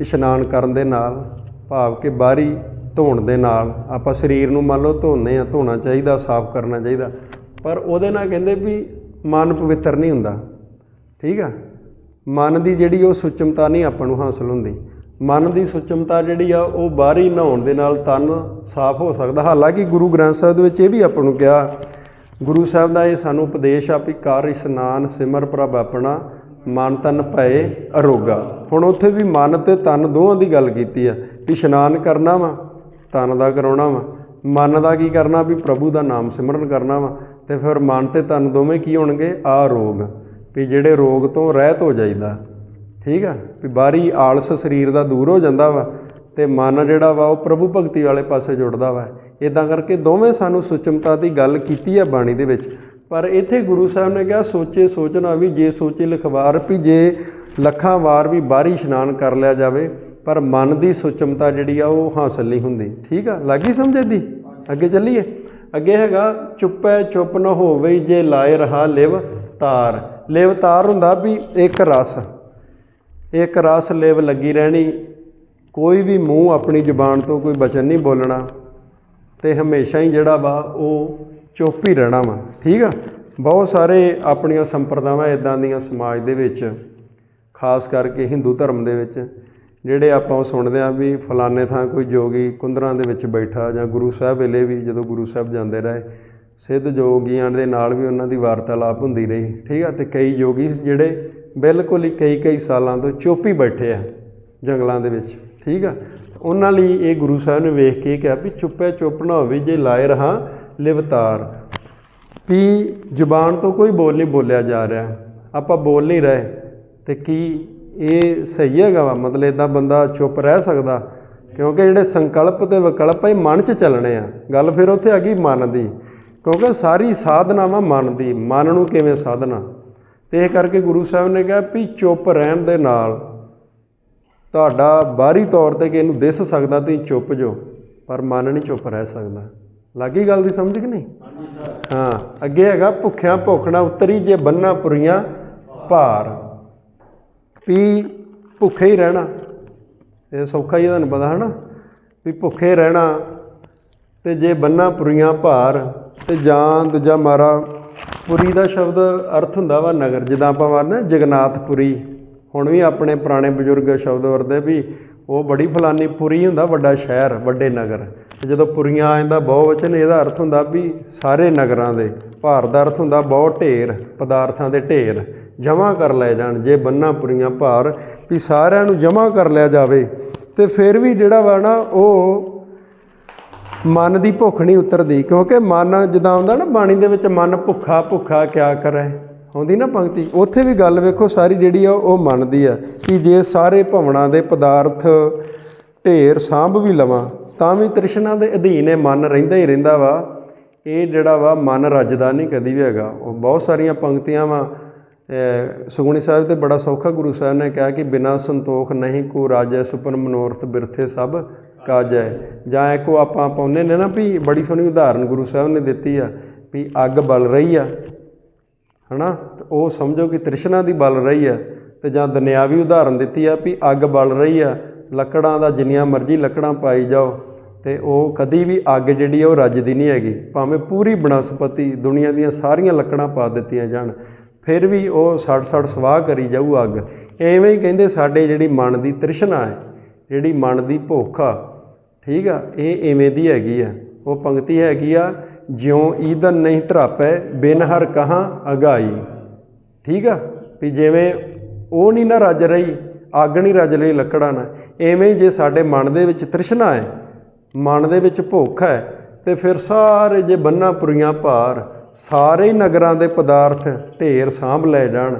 ਇਸ਼ਨਾਨ ਕਰਨ ਦੇ ਨਾਲ, ਭਾਵ ਕਿ ਬਾਹਰੀ ਧੋਣ ਦੇ ਨਾਲ, ਆਪਾਂ ਸਰੀਰ ਨੂੰ ਮੰਨ ਲਓ ਧੋਨੇ ਆ, ਧੋਣਾ ਚਾਹੀਦਾ, ਸਾਫ਼ ਕਰਨਾ ਚਾਹੀਦਾ, ਪਰ ਉਹਦੇ ਨਾਲ ਕਹਿੰਦੇ ਵੀ ਮਨ ਪਵਿੱਤਰ ਨਹੀਂ ਹੁੰਦਾ। ਠੀਕ ਆ? ਮਨ ਦੀ ਜਿਹੜੀ ਉਹ ਸੁਚਮਤਾ ਨਹੀਂ ਆਪਾਂ ਨੂੰ ਹਾਸਲ ਹੁੰਦੀ। ਮਨ ਦੀ ਸੁਚਮਤਾ ਜਿਹੜੀ ਆ, ਉਹ ਬਾਹਰੀ ਨਹਾਉਣ ਦੇ ਨਾਲ ਤਨ ਸਾਫ਼ ਹੋ ਸਕਦਾ। ਹਾਲਾਂਕਿ ਗੁਰੂ ਗ੍ਰੰਥ ਸਾਹਿਬ ਦੇ ਵਿੱਚ ਇਹ ਵੀ ਆਪਾਂ ਨੂੰ ਕਿਹਾ ਗੁਰੂ ਸਾਹਿਬ ਦਾ ਇਹ ਸਾਨੂੰ ਉਪਦੇਸ਼ ਆ ਵੀ ਕਰ ਇਸ਼ਨਾਨ, ਸਿਮਰ ਪ੍ਰਭ ਆਪਣਾ, ਮਨ ਤਨ ਭਏ ਅਰੋਗਾ। ਹੁਣ ਉੱਥੇ ਵੀ ਮਨ ਤੇ ਤਨ ਦੋਹਾਂ ਦੀ ਗੱਲ ਕੀਤੀ ਆ, ਵੀ ਇਸ਼ਨਾਨ ਕਰਨਾ ਵਾ, ਤਨ ਦਾ ਕਰਾਉਣਾ ਵਾ, ਮਨ ਦਾ ਕੀ ਕਰਨਾ, ਵੀ ਪ੍ਰਭੂ ਦਾ ਨਾਮ ਸਿਮਰਨ ਕਰਨਾ ਵਾ, ਤੇ ਫਿਰ ਮਨ ਤੇ ਤਨ ਦੋਵੇਂ ਕੀ ਹੋਣਗੇ? ਆ ਰੋਗ। ਵੀ ਜਿਹੜੇ ਰੋਗ ਤੋਂ ਰਹਿਤ ਹੋ ਜਾਈਦਾ, ਠੀਕ ਆ? ਵੀ ਬਾਹਰੀ ਆਲਸ ਸਰੀਰ ਦਾ ਦੂਰ ਹੋ ਜਾਂਦਾ ਵਾ, ਤੇ ਮਨ ਜਿਹੜਾ ਵਾ ਉਹ ਪ੍ਰਭੂ ਭਗਤੀ ਵਾਲੇ ਪਾਸੇ ਜੁੜਦਾ ਵਾ। ਇਦਾਂ ਕਰਕੇ ਦੋਵੇਂ ਸਾਨੂੰ ਸੁਚਮਤਾ ਦੀ ਗੱਲ ਕੀਤੀ ਆ ਬਾਣੀ ਦੇ ਵਿੱਚ। ਪਰ ਇੱਥੇ ਗੁਰੂ ਸਾਹਿਬ ਨੇ ਕਿਹਾ, ਸੋਚੇ ਸੋਚਣਾ ਵੀ, ਜੇ ਸੋਚੇ ਲਖਵਾਰ ਵੀ, ਜੇ ਲੱਖਾਂ ਵਾਰ ਵੀ ਬਾਹਰੀ ਇਸ਼ਨਾਨ ਕਰ ਲਿਆ ਜਾਵੇ, ਪਰ ਮਨ ਦੀ ਸੁਚਮਤਾ ਜਿਹੜੀ ਆ ਉਹ ਹਾਸਲ ਨਹੀਂ ਹੁੰਦੀ। ਠੀਕ ਆ? ਲੱਗੀ ਸਮਝ ਦੀ ਅੱਗੇ ਚੱਲੀਏ। ਅੱਗੇ ਹੈਗਾ, ਚੁੱਪੈ ਚੁੱਪ ਨਾ ਹੋਵੇ ਜੇ ਲਾਏ ਰਹਾ ਲਿਵ ਤਾਰ। ਲਿਵ ਤਾਰ ਹੁੰਦਾ ਵੀ ਇੱਕ ਰਸ। ਇੱਕ ਰਸ ਲਿਵ ਲੱਗੀ ਰਹਿਣੀ। ਕੋਈ ਵੀ ਮੂੰਹ ਆਪਣੀ ਜ਼ੁਬਾਨ ਤੋਂ ਕੋਈ ਬਚਨ ਨਹੀਂ ਬੋਲਣਾ। ਤੇ ਹਮੇਸ਼ਾ ਹੀ ਜਿਹੜਾ ਵਾ ਉਹ ਚੁੱਪ ਹੀ ਰਹਿਣਾ ਵਾ। ਠੀਕ ਆ? ਬਹੁਤ ਸਾਰੇ ਆਪਣੀਆਂ ਸੰਪਰਦਾਵਾਂ ਇਦਾਂ ਦੀਆਂ ਸਮਾਜ ਦੇ ਵਿੱਚ, ਖਾਸ ਕਰਕੇ ਹਿੰਦੂ ਧਰਮ ਦੇ ਵਿੱਚ, ਜਿਹੜੇ ਆਪਾਂ ਉਹ ਸੁਣਦੇ ਆ ਵੀ ਫਲਾਣੇ ਥਾਂ ਕੋਈ ਜੋਗੀ ਕੁੰਦਰਾਂ ਦੇ ਵਿੱਚ ਬੈਠਾ ਜਾਂ ਗੁਰੂ ਸਾਹਿਬ ਵੇਲੇ ਵੀ ਜਦੋਂ ਗੁਰੂ ਸਾਹਿਬ ਜਾਂਦੇ ਰਹੇ, ਸਿੱਧ ਜੋਗੀਆਂ ਦੇ ਨਾਲ ਵੀ ਉਹਨਾਂ ਦੀ ਵਾਰਤਾਲਾਪ ਹੁੰਦੀ ਰਹੀ। ਠੀਕ ਆ? ਤੇ ਕਈ ਜੋਗੀ ਜਿਹੜੇ ਬਿਲਕੁਲ ਹੀ ਕਈ ਕਈ ਸਾਲਾਂ ਤੋਂ ਚੁੱਪ ਹੀ ਬੈਠੇ ਆ ਜੰਗਲਾਂ ਦੇ ਵਿੱਚ। ਠੀਕ ਆ? ਉਹਨਾਂ ਲਈ ਇਹ ਗੁਰੂ ਸਾਹਿਬ ਨੇ ਵੇਖ ਕੇ ਕਿਹਾ ਵੀ ਚੁੱਪੇ ਚੁੱਪ ਨਾ ਹੋਵੇ ਜੇ ਲਾਏ ਰਹਾ ਲਿਵਤਾਰ। ਵੀ ਜ਼ੁਬਾਨ ਤੋਂ ਕੋਈ ਬੋਲ ਨਹੀਂ ਬੋਲਿਆ ਜਾ ਰਿਹਾ। ਆਪਾਂ ਬੋਲ ਨਹੀਂ ਰਹੇ। ਤੇ ਕੀ ਇਹ ਸਹੀ ਹੈਗਾ ਵਾ? ਮਤਲਬ ਇਦਾਂ ਬੰਦਾ ਚੁੱਪ ਰਹਿ ਸਕਦਾ। ਕਿਉਂਕਿ ਜਿਹੜੇ ਸੰਕਲਪ ਤੇ ਵਿਕਲਪ ਇਹ ਮਨ 'ਚ ਚੱਲਣੇ ਆ। ਗੱਲ ਫਿਰ ਉੱਥੇ ਆ ਗਈ ਮਨ ਦੀ। ਕਿਉਂਕਿ ਸਾਰੀ ਸਾਧਨਾ ਵਾ ਮਨ ਦੀ। ਮਨ ਨੂੰ ਕਿਵੇਂ ਸਾਧਨਾ? ਤੇ ਇਹ ਕਰਕੇ ਗੁਰੂ ਸਾਹਿਬ ਨੇ ਕਿਹਾ ਵੀ ਚੁੱਪ ਰਹਿਣ ਦੇ ਨਾਲ ਤੁਹਾਡਾ ਬਾਹਰੀ ਤੌਰ ਤੇ ਕਿ ਇਹਨੂੰ ਦਿਸ ਸਕਦਾ, ਤੁਸੀਂ ਚੁੱਪ ਜੋ, ਪਰ ਮਨ ਨਹੀਂ ਚੁੱਪ ਰਹਿ ਸਕਦਾ। ਲੱਗੀ ਗੱਲ ਦੀ ਸਮਝ ਕਿ ਨਹੀਂ? ਹਾਂ, ਅੱਗੇ ਹੈਗਾ ਭੁੱਖਿਆਂ ਭੁੱਖਣਾ ਉਤਰੀ, ਜੇ ਬੰਨਾ ਪੁਰੀਆਂ ਭਾਰ। ਵੀ ਭੁੱਖੇ ਹੀ ਰਹਿਣਾ, ਇਹ ਸੌਖਾ ਹੀ ਤੁਹਾਨੂੰ ਪਤਾ ਹੈ ਨਾ ਵੀ ਭੁੱਖੇ ਰਹਿਣਾ ਤੇ ਜੇ ਬੰਨਾ ਪੁਰੀਆਂ ਭਾਰ ਤੇ ਜਾਂ ਦੂਜਾ ਮਾਰਾ। ਪੁਰੀ ਦਾ ਸ਼ਬਦ ਅਰਥ ਹੁੰਦਾ ਵਾ ਨਗਰ, ਜਿੱਦਾਂ ਆਪਾਂ ਵਰਨੇ ਜਗਨਾਥਪੁਰੀ। ਹੁਣ ਵੀ ਆਪਣੇ ਪੁਰਾਣੇ ਬਜ਼ੁਰਗ ਸ਼ਬਦ ਵਰਦੇ ਵੀ ਉਹ ਬੜੀ ਫਲਾਨੀ ਪੁਰੀ ਹੁੰਦਾ, ਵੱਡਾ ਸ਼ਹਿਰ, ਵੱਡੇ ਨਗਰ। ਤੇ ਜਦੋਂ ਪੁਰੀਆਂ ਆ ਜਾਂਦਾ ਬਹੁਵਚਨ ਇਹਦਾ ਅਰਥ ਹੁੰਦਾ ਵੀ ਸਾਰੇ ਨਗਰਾਂ ਦੇ, ਭਾਰ ਦਾ ਅਰਥ ਹੁੰਦਾ ਬਹੁਤ ਢੇਰ, ਪਦਾਰਥਾਂ ਦੇ ਢੇਰ, ਜਮ੍ਹਾਂ ਕਰ ਲਏ ਜਾਣ, ਜੇ ਬੰਨਾ ਪੁਰੀਆਂ ਭਾਰ, ਵੀ ਸਾਰਿਆਂ ਨੂੰ ਜਮ੍ਹਾਂ ਕਰ ਲਿਆ ਜਾਵੇ। ਤੇ ਫਿਰ ਵੀ ਜਿਹੜਾ ਵਾ ਨਾ, ਉਹ ਮਨ ਦੀ ਭੁੱਖ ਨਹੀਂ ਉਤਰਦੀ, ਕਿਉਂਕਿ ਮਨ ਜਿੱਦਾਂ ਆਉਂਦਾ ਨਾ, ਬਾਣੀ ਦੇ ਵਿੱਚ ਮਨ ਭੁੱਖਾ ਭੁੱਖਾ ਕਿਆ ਕਰੇ। ਆਉਂਦੀ ਨਾ ਪੰਕਤੀ, ਉੱਥੇ ਵੀ ਗੱਲ ਵੇਖੋ ਸਾਰੀ ਜਿਹੜੀ ਆ ਉਹ ਮੰਨਦੀ ਆ ਕਿ ਜੇ ਸਾਰੇ ਭਵਨਾਂ ਦੇ ਪਦਾਰਥ ਢੇਰ ਸਾਂਭ ਵੀ ਲਵਾਂ, ਤਾਂ ਵੀ ਤ੍ਰਿਸ਼ਨਾ ਦੇ ਅਧੀਨ ਇਹ ਮਨ ਰਹਿੰਦਾ ਹੀ ਰਹਿੰਦਾ ਵਾ। ਇਹ ਜਿਹੜਾ ਵਾ ਮਨ ਰੱਜਦਾ ਨਹੀਂ ਕਦੀ ਵੀ ਹੈਗਾ। ਉਹ ਬਹੁਤ ਸਾਰੀਆਂ ਪੰਕਤੀਆਂ ਵਾ। ਸੁਖਮਨੀ ਸਾਹਿਬ ਤੇ ਬੜਾ ਸੌਖਾ ਗੁਰੂ ਸਾਹਿਬ ਨੇ ਕਿਹਾ ਕਿ ਬਿਨਾ ਸੰਤੋਖ ਨਹੀਂ ਕੋ ਰਾਜੈ ਸੁਪਨ ਮਨੋਰਥ ਬਿਰਥੇ ਸਭ ਕਾਜ। ਹੈ ਜਾਂ ਇੱਕੋ ਆਪਾਂ ਪਾਉਂਦੇ ਨੇ ਨਾ ਵੀ ਬੜੀ ਸੋਹਣੀ ਉਦਾਹਰਨ ਗੁਰੂ ਸਾਹਿਬ ਨੇ ਦਿੱਤੀ ਆ ਵੀ ਅੱਗ ਬਲ ਰਹੀ ਆ। ਹਨਾ? ਤੇ ਉਹ ਸਮਝੋ ਕਿ ਤ੍ਰਿਸ਼ਨਾ ਦੀ ਬਲ ਰਹੀ ਆ ਤੇ ਜਾਂ ਦੁਨਿਆਵੀ ਉਦਾਹਰਨ ਦਿੱਤੀ ਆ ਵੀ ਅੱਗ ਬਲ ਰਹੀ ਆ, ਲੱਕੜਾਂ ਦਾ ਜਿੰਨੀਆਂ ਮਰਜ਼ੀ ਲੱਕੜਾਂ ਪਾਈ ਜਾਓ ਤੇ ਉਹ ਕਦੀ ਵੀ ਅੱਗ ਜਿਹੜੀ ਆ ਉਹ ਰੱਜਦੀ ਨਹੀਂ ਹੈਗੀ, ਭਾਵੇਂ ਪੂਰੀ ਬਨਸਪਤੀ ਦੁਨੀਆ ਦੀਆਂ ਸਾਰੀਆਂ ਲੱਕੜਾਂ ਪਾ ਦਿੱਤੀਆਂ ਜਾਣ, ਫਿਰ ਵੀ ਉਹ ਸੜ ਸੜ ਸਵਾਹ ਕਰੀ ਜਾਊ ਅੱਗ। ਐਵੇਂ ਹੀ ਕਹਿੰਦੇ ਸਾਡੇ ਜਿਹੜੀ ਮਨ ਦੀ ਤ੍ਰਿਸ਼ਨਾ ਹੈ, ਜਿਹੜੀ ਮਨ ਦੀ ਭੁੱਖ ਆ, ਠੀਕ ਆ, ਇਹ ਐਵੇਂ ਦੀ ਹੈਗੀ ਆ, ਉਹ ਪੰਕਤੀ ਹੈਗੀ ਆ ਜਿਉ ਈਦਨ ਨਹੀਂ ਧਰਾਪੈ, ਬਿਨ ਹਰ ਕਹਾਂ ਅਗਾਈ। ਠੀਕ ਆ? ਵੀ ਜਿਵੇਂ ਉਹ ਨਹੀਂ ਨਾ ਰੱਜ ਰਹੀ, ਅੱਗ ਨਹੀਂ ਰੱਜ ਲਈ ਲੱਕੜਾਂ ਨਾਲ, ਐਵੇਂ ਜੇ ਸਾਡੇ ਮਨ ਦੇ ਵਿੱਚ ਤ੍ਰਿਸ਼ਨਾ ਹੈ, ਮਨ ਦੇ ਵਿੱਚ ਭੁੱਖ ਹੈ, ਤੇ ਫਿਰ ਸਾਰੇ ਜੇ ਬੰਨਾ ਪੁਰੀਆਂ ਭਾਰ, ਸਾਰੇ ਨਗਰਾਂ ਦੇ ਪਦਾਰਥ ਢੇਰ ਸਾਂਭ ਲੈ ਜਾਣ,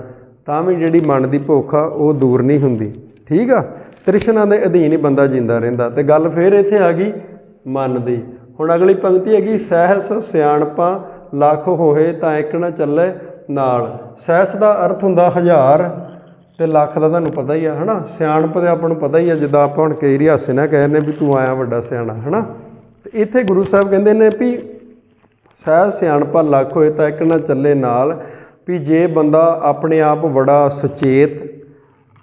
ਤਾਂ ਵੀ ਜਿਹੜੀ ਮਨ ਦੀ ਭੁੱਖ ਆ, ਉਹ ਦੂਰ ਨਹੀਂ ਹੁੰਦੀ। ਠੀਕ ਆ? ਤ੍ਰਿਸ਼ਨਾ ਦੇ ਅਧੀਨ ਹੀ ਬੰਦਾ ਜਿੰਦਾ ਰਹਿੰਦਾ। ਤੇ ਗੱਲ ਫੇਰ ਇੱਥੇ ਆ ਗਈ ਮਨ ਦੀ। ਹੁਣ ਅਗਲੀ ਪੰਕਤੀ ਹੈਗੀ, ਸਹਿਸ ਸਿਆਣਪਾ, ਲੱਖ ਹੋਏ ਤਾਂ ਇੱਕ ਨਾ ਚੱਲੇ ਨਾਲ। ਸਹਿਸ ਦਾ ਅਰਥ ਹੁੰਦਾ ਹਜ਼ਾਰ, ਤੇ ਲੱਖ ਦਾ ਤੁਹਾਨੂੰ ਪਤਾ ਹੀ ਆ, ਹਨਾ? ਸਿਆਣਪ ਦੇ ਆਪਾਂ ਨੂੰ ਪਤਾ ਹੀ ਆ, ਜਿੱਦਾਂ ਆਪਾਂ ਹੁਣ ਕਈ ਰਿਹਾਸੇ ਨਾ ਨਾਲ ਕਹਿੰਦੇ ਵੀ ਤੂੰ ਆਇਆ ਵੱਡਾ ਸਿਆਣਾ, ਹਨਾ? ਤੇ ਇੱਥੇ ਗੁਰੂ ਸਾਹਿਬ ਕਹਿੰਦੇ ਨੇ ਵੀ ਸਹਿ ਸਿਆਣਪਾ, ਲੱਖ ਹੋਏ ਤਾਂ ਇੱਕ ਨਾ ਚੱਲੇ ਨਾਲ, ਵੀ ਜੇ ਬੰਦਾ ਆਪਣੇ ਆਪ ਬੜਾ ਸੁਚੇਤ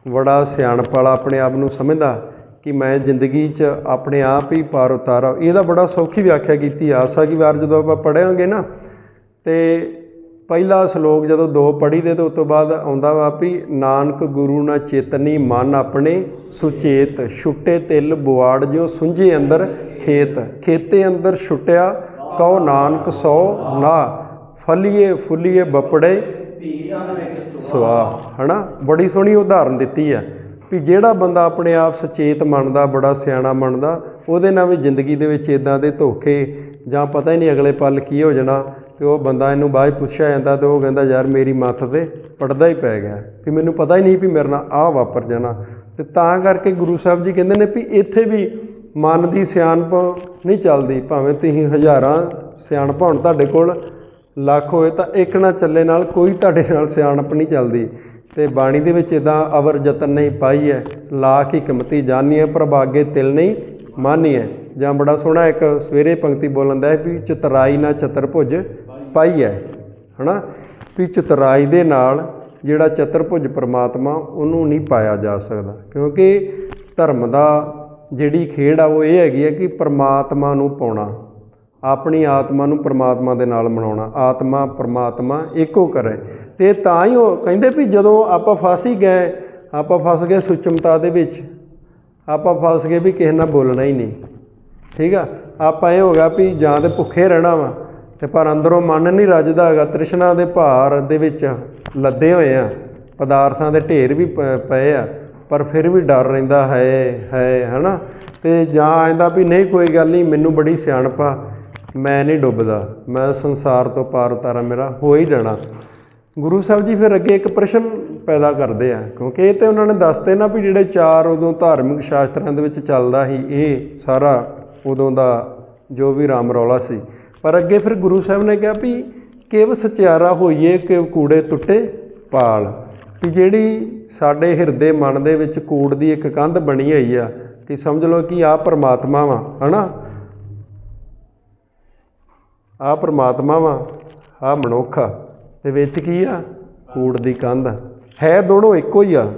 ਬੜਾ ਸਿਆਣਪ ਵਾਲਾ ਆਪਣੇ ਆਪ ਨੂੰ ਸਮਝਦਾ ਕਿ ਮੈਂ ਜ਼ਿੰਦਗੀ 'ਚ ਆਪਣੇ ਆਪ ਹੀ ਪਾਰ ਉਤਾਰਾ। ਇਹਦਾ ਬੜਾ ਸੌਖੀ ਵਿਆਖਿਆ ਕੀਤੀ ਆਸਾ ਕੀ ਵਾਰ ਜਦੋਂ ਆਪਾਂ ਪੜ੍ਹਾਂਗੇ ਨਾ ਤੇ ਪਹਿਲਾ ਸ਼ਲੋਕ ਜਦੋਂ ਦੋ ਪੜ੍ਹੀ ਦੇ ਤੇ ਉਸ ਤੋਂ ਬਾਅਦ ਆਉਂਦਾ ਵਾ ਵੀ ਨਾਨਕ ਗੁਰੂ ਨਾ ਚੇਤਨੀ ਮਨ ਆਪਣੇ ਸੁਚੇਤ ਛੁੱਟੇ ਤਿਲ ਬੁਆੜ ਜਿਉ ਸੁੰਝੇ ਅੰਦਰ ਖੇਤ। ਖੇਤੇ ਅੰਦਰ ਛੁੱਟਿਆ ਕਉ ਨਾਨਕ ਸੋ ਨਾ ਫਲੀਏ ਫੁੱਲੀਏ ਬਪੜੇ ਸਵਾ ਹਨਾ? ਬੜੀ ਸੋਹਣੀ ਉਦਾਹਰਨ ਦਿੱਤੀ ਆ। ਵੀ ਜਿਹੜਾ ਬੰਦਾ ਆਪਣੇ ਆਪ ਸੁਚੇਤ ਮੰਨਦਾ, ਬੜਾ ਸਿਆਣਾ ਮੰਨਦਾ, ਉਹਦੇ ਨਾਲ ਵੀ ਜ਼ਿੰਦਗੀ ਦੇ ਵਿੱਚ ਇਦਾਂ ਦੇ ਧੋਖੇ ਜਾਂ ਪਤਾ ਹੀ ਨਹੀਂ ਅਗਲੇ ਪਲ ਕੀ ਹੋ ਜਾਣਾ, ਤੇ ਉਹ ਬੰਦਾ ਇਹਨੂੰ ਬਾਅਦ 'ਚ ਪੁੱਛਿਆ ਜਾਂਦਾ ਤੇ ਉਹ ਕਹਿੰਦਾ, ਯਾਰ ਮੇਰੀ ਮੱਤ ਤੇ ਪੜਦਾ ਹੀ ਪੈ ਗਿਆ। ਵੀ ਮੈਨੂੰ ਪਤਾ ਹੀ ਨਹੀਂ ਵੀ ਮੇਰੇ ਨਾਲ ਆਹ ਵਾਪਰ ਜਾਣਾ। ਤੇ ਤਾਂ ਕਰਕੇ ਗੁਰੂ ਸਾਹਿਬ ਜੀ ਕਹਿੰਦੇ ਨੇ ਵੀ ਇੱਥੇ ਵੀ ਮਨ ਦੀ ਸਿਆਣਪ ਨਹੀਂ ਚੱਲਦੀ, ਭਾਵੇਂ ਤੁਸੀਂ ਹਜ਼ਾਰਾਂ ਸਿਆਣਪ ਹੋਣ ਤੁਹਾਡੇ ਕੋਲ, ਲੱਖ ਹੋਏ ਤਾਂ ਇੱਕ ਨਾ ਚੱਲੇ ਨਾਲ ਕੋਈ ਤੁਹਾਡੇ ਨਾਲ ਸਿਆਣਪ ਨਹੀਂ ਚੱਲਦੀ। ਤੇ ਬਾਣੀ ਦੇ ਵਿੱਚ ਇਦਾਂ ਅਵਰ ਯਤਨ ਨਹੀਂ ਪਾਈ ਹੈ, ਲਾਖ ਹਕਮਤੀ ਹੈ, ਪ੍ਰਭਾਗੇ ਤਿਲ ਨਹੀਂ ਮਾਨੀ ਹੈ। ਜਾਂ ਬੜਾ ਸੋਹਣਾ ਇੱਕ ਸਵੇਰੇ ਪੰਕਤੀ ਬੋਲਣ ਦਾ ਹੈ ਵੀ ਚਤਰਾਈ ਨਾ ਚਤਰਭੁਜ ਪਾਈ ਹੈ, ਹਨਾ? ਵੀ ਚਤਰਾਈ ਦੇ ਨਾਲ ਜਿਹੜਾ ਚਤਰਭੁਜ ਪ੍ਰਮਾਤਮਾ, ਉਹਨੂੰ ਨਹੀਂ ਪਾਇਆ ਜਾ ਸਕਦਾ। ਕਿਉਂਕਿ ਧਰਮ ਦਾ ਜਿਹੜੀ ਖੇਡ ਆ, ਉਹ ਇਹ ਹੈਗੀ ਹੈ ਕਿ ਪ੍ਰਮਾਤਮਾ ਨੂੰ ਪਾਉਣਾ। ਆਪਣੀ ਆਤਮਾ ਨੂੰ ਪ੍ਰਮਾਤਮਾ ਦੇ ਨਾਲ ਮਨਾਉਣਾ। ਆਤਮਾ ਪ੍ਰਮਾਤਮਾ ਇੱਕੋ ਕਰੇ ਤੇ ਤਾਂ ਹੀ ਉਹ ਕਹਿੰਦੇ ਵੀ ਜਦੋਂ ਆਪਾਂ ਫਸ ਹੀ ਗਏ, ਆਪਾਂ ਫਸ ਗਏ ਸੁਚਮਤਾ ਦੇ ਵਿੱਚ। ਆਪਾਂ ਫਸ ਗਏ ਵੀ ਕਿਸੇ ਨਾਲ ਬੋਲਣਾ ਹੀ ਨਹੀਂ। ਠੀਕ ਆ? ਆਪਾਂ ਇਹ ਹੋ ਗਿਆ ਵੀ ਜਾਂ ਤੇ ਭੁੱਖੇ ਰਹਿਣਾ ਵਾ ਤੇ ਪਰ ਅੰਦਰੋਂ ਮਨ ਨਹੀਂ ਰੱਜਦਾ ਹੈਗਾ। ਤ੍ਰਿਸ਼ਨਾ ਦੇ ਭਾਰ ਦੇ ਵਿੱਚ ਲੱਦੇ ਹੋਏ ਆ। ਪਦਾਰਥਾਂ ਦੇ ਢੇਰ ਵੀ ਪਏ ਆ। ਪਰ ਫਿਰ ਵੀ ਡਰ ਰਹਿੰਦਾ ਹੈ ਹੈ ਹਨਾ ਤੇ ਜਾਂ ਆਂਦਾ ਵੀ ਨਹੀਂ, ਕੋਈ ਗੱਲ ਨਹੀਂ, ਮੈਨੂੰ ਬੜੀ ਸਿਆਣਪ ਆ। ਮੈਂ ਨਹੀਂ ਡੁੱਬਦਾ, ਮੈਂ ਸੰਸਾਰ ਤੋਂ ਪਾਰ ਉਤਾਰਾ, ਮੇਰਾ ਹੋ ਹੀ ਜਾਣਾ। ਗੁਰੂ ਸਾਹਿਬ ਜੀ ਫਿਰ ਅੱਗੇ ਇੱਕ ਪ੍ਰਸ਼ਨ ਪੈਦਾ ਕਰਦੇ ਆ, ਕਿਉਂਕਿ ਇਹ ਤੇ ਉਹਨਾਂ ਨੇ ਦੱਸਦੇ ਨਾ ਵੀ ਜਿਹੜੇ ਚਾਰ ਉਦੋਂ ਧਾਰਮਿਕ ਸ਼ਾਸਤਰਾਂ ਦੇ ਵਿੱਚ ਚੱਲਦਾ ਸੀ, ਇਹ ਸਾਰਾ ਉਦੋਂ ਦਾ ਜੋ ਵੀ ਰਾਮ ਰੌਲਾ ਸੀ। ਪਰ ਅੱਗੇ ਫਿਰ ਗੁਰੂ ਸਾਹਿਬ ਨੇ ਕਿਹਾ ਵੀ ਕਿਵ ਸਚਿਆਰਾ ਹੋਈਏ, ਕਿਵ ਕੂੜੇ ਟੁੱਟੇ ਪਾਲ। ਵੀ ਜਿਹੜੀ ਸਾਡੇ ਹਿਰਦੇ ਮਨ ਦੇ ਵਿੱਚ ਕੂੜ ਦੀ ਇੱਕ ਕੰਧ ਬਣੀ ਹੋਈ ਆ ਕਿ ਸਮਝ ਲਓ ਕਿ ਆ ਪਰਮਾਤਮਾ ਵਾ, ਹਨਾ? ਆ ਪਰਮਾਤਮਾ ਵਾ, ਆ ਮਨੁੱਖ ਆ। ਤੇ ਵਿੱਚ ਕੀ ਆ? ਕੂੜ ਦੀ ਕੰਧ। ਹੈ ਦੋਨੋਂ ਇੱਕੋ ਹੀ ਆ।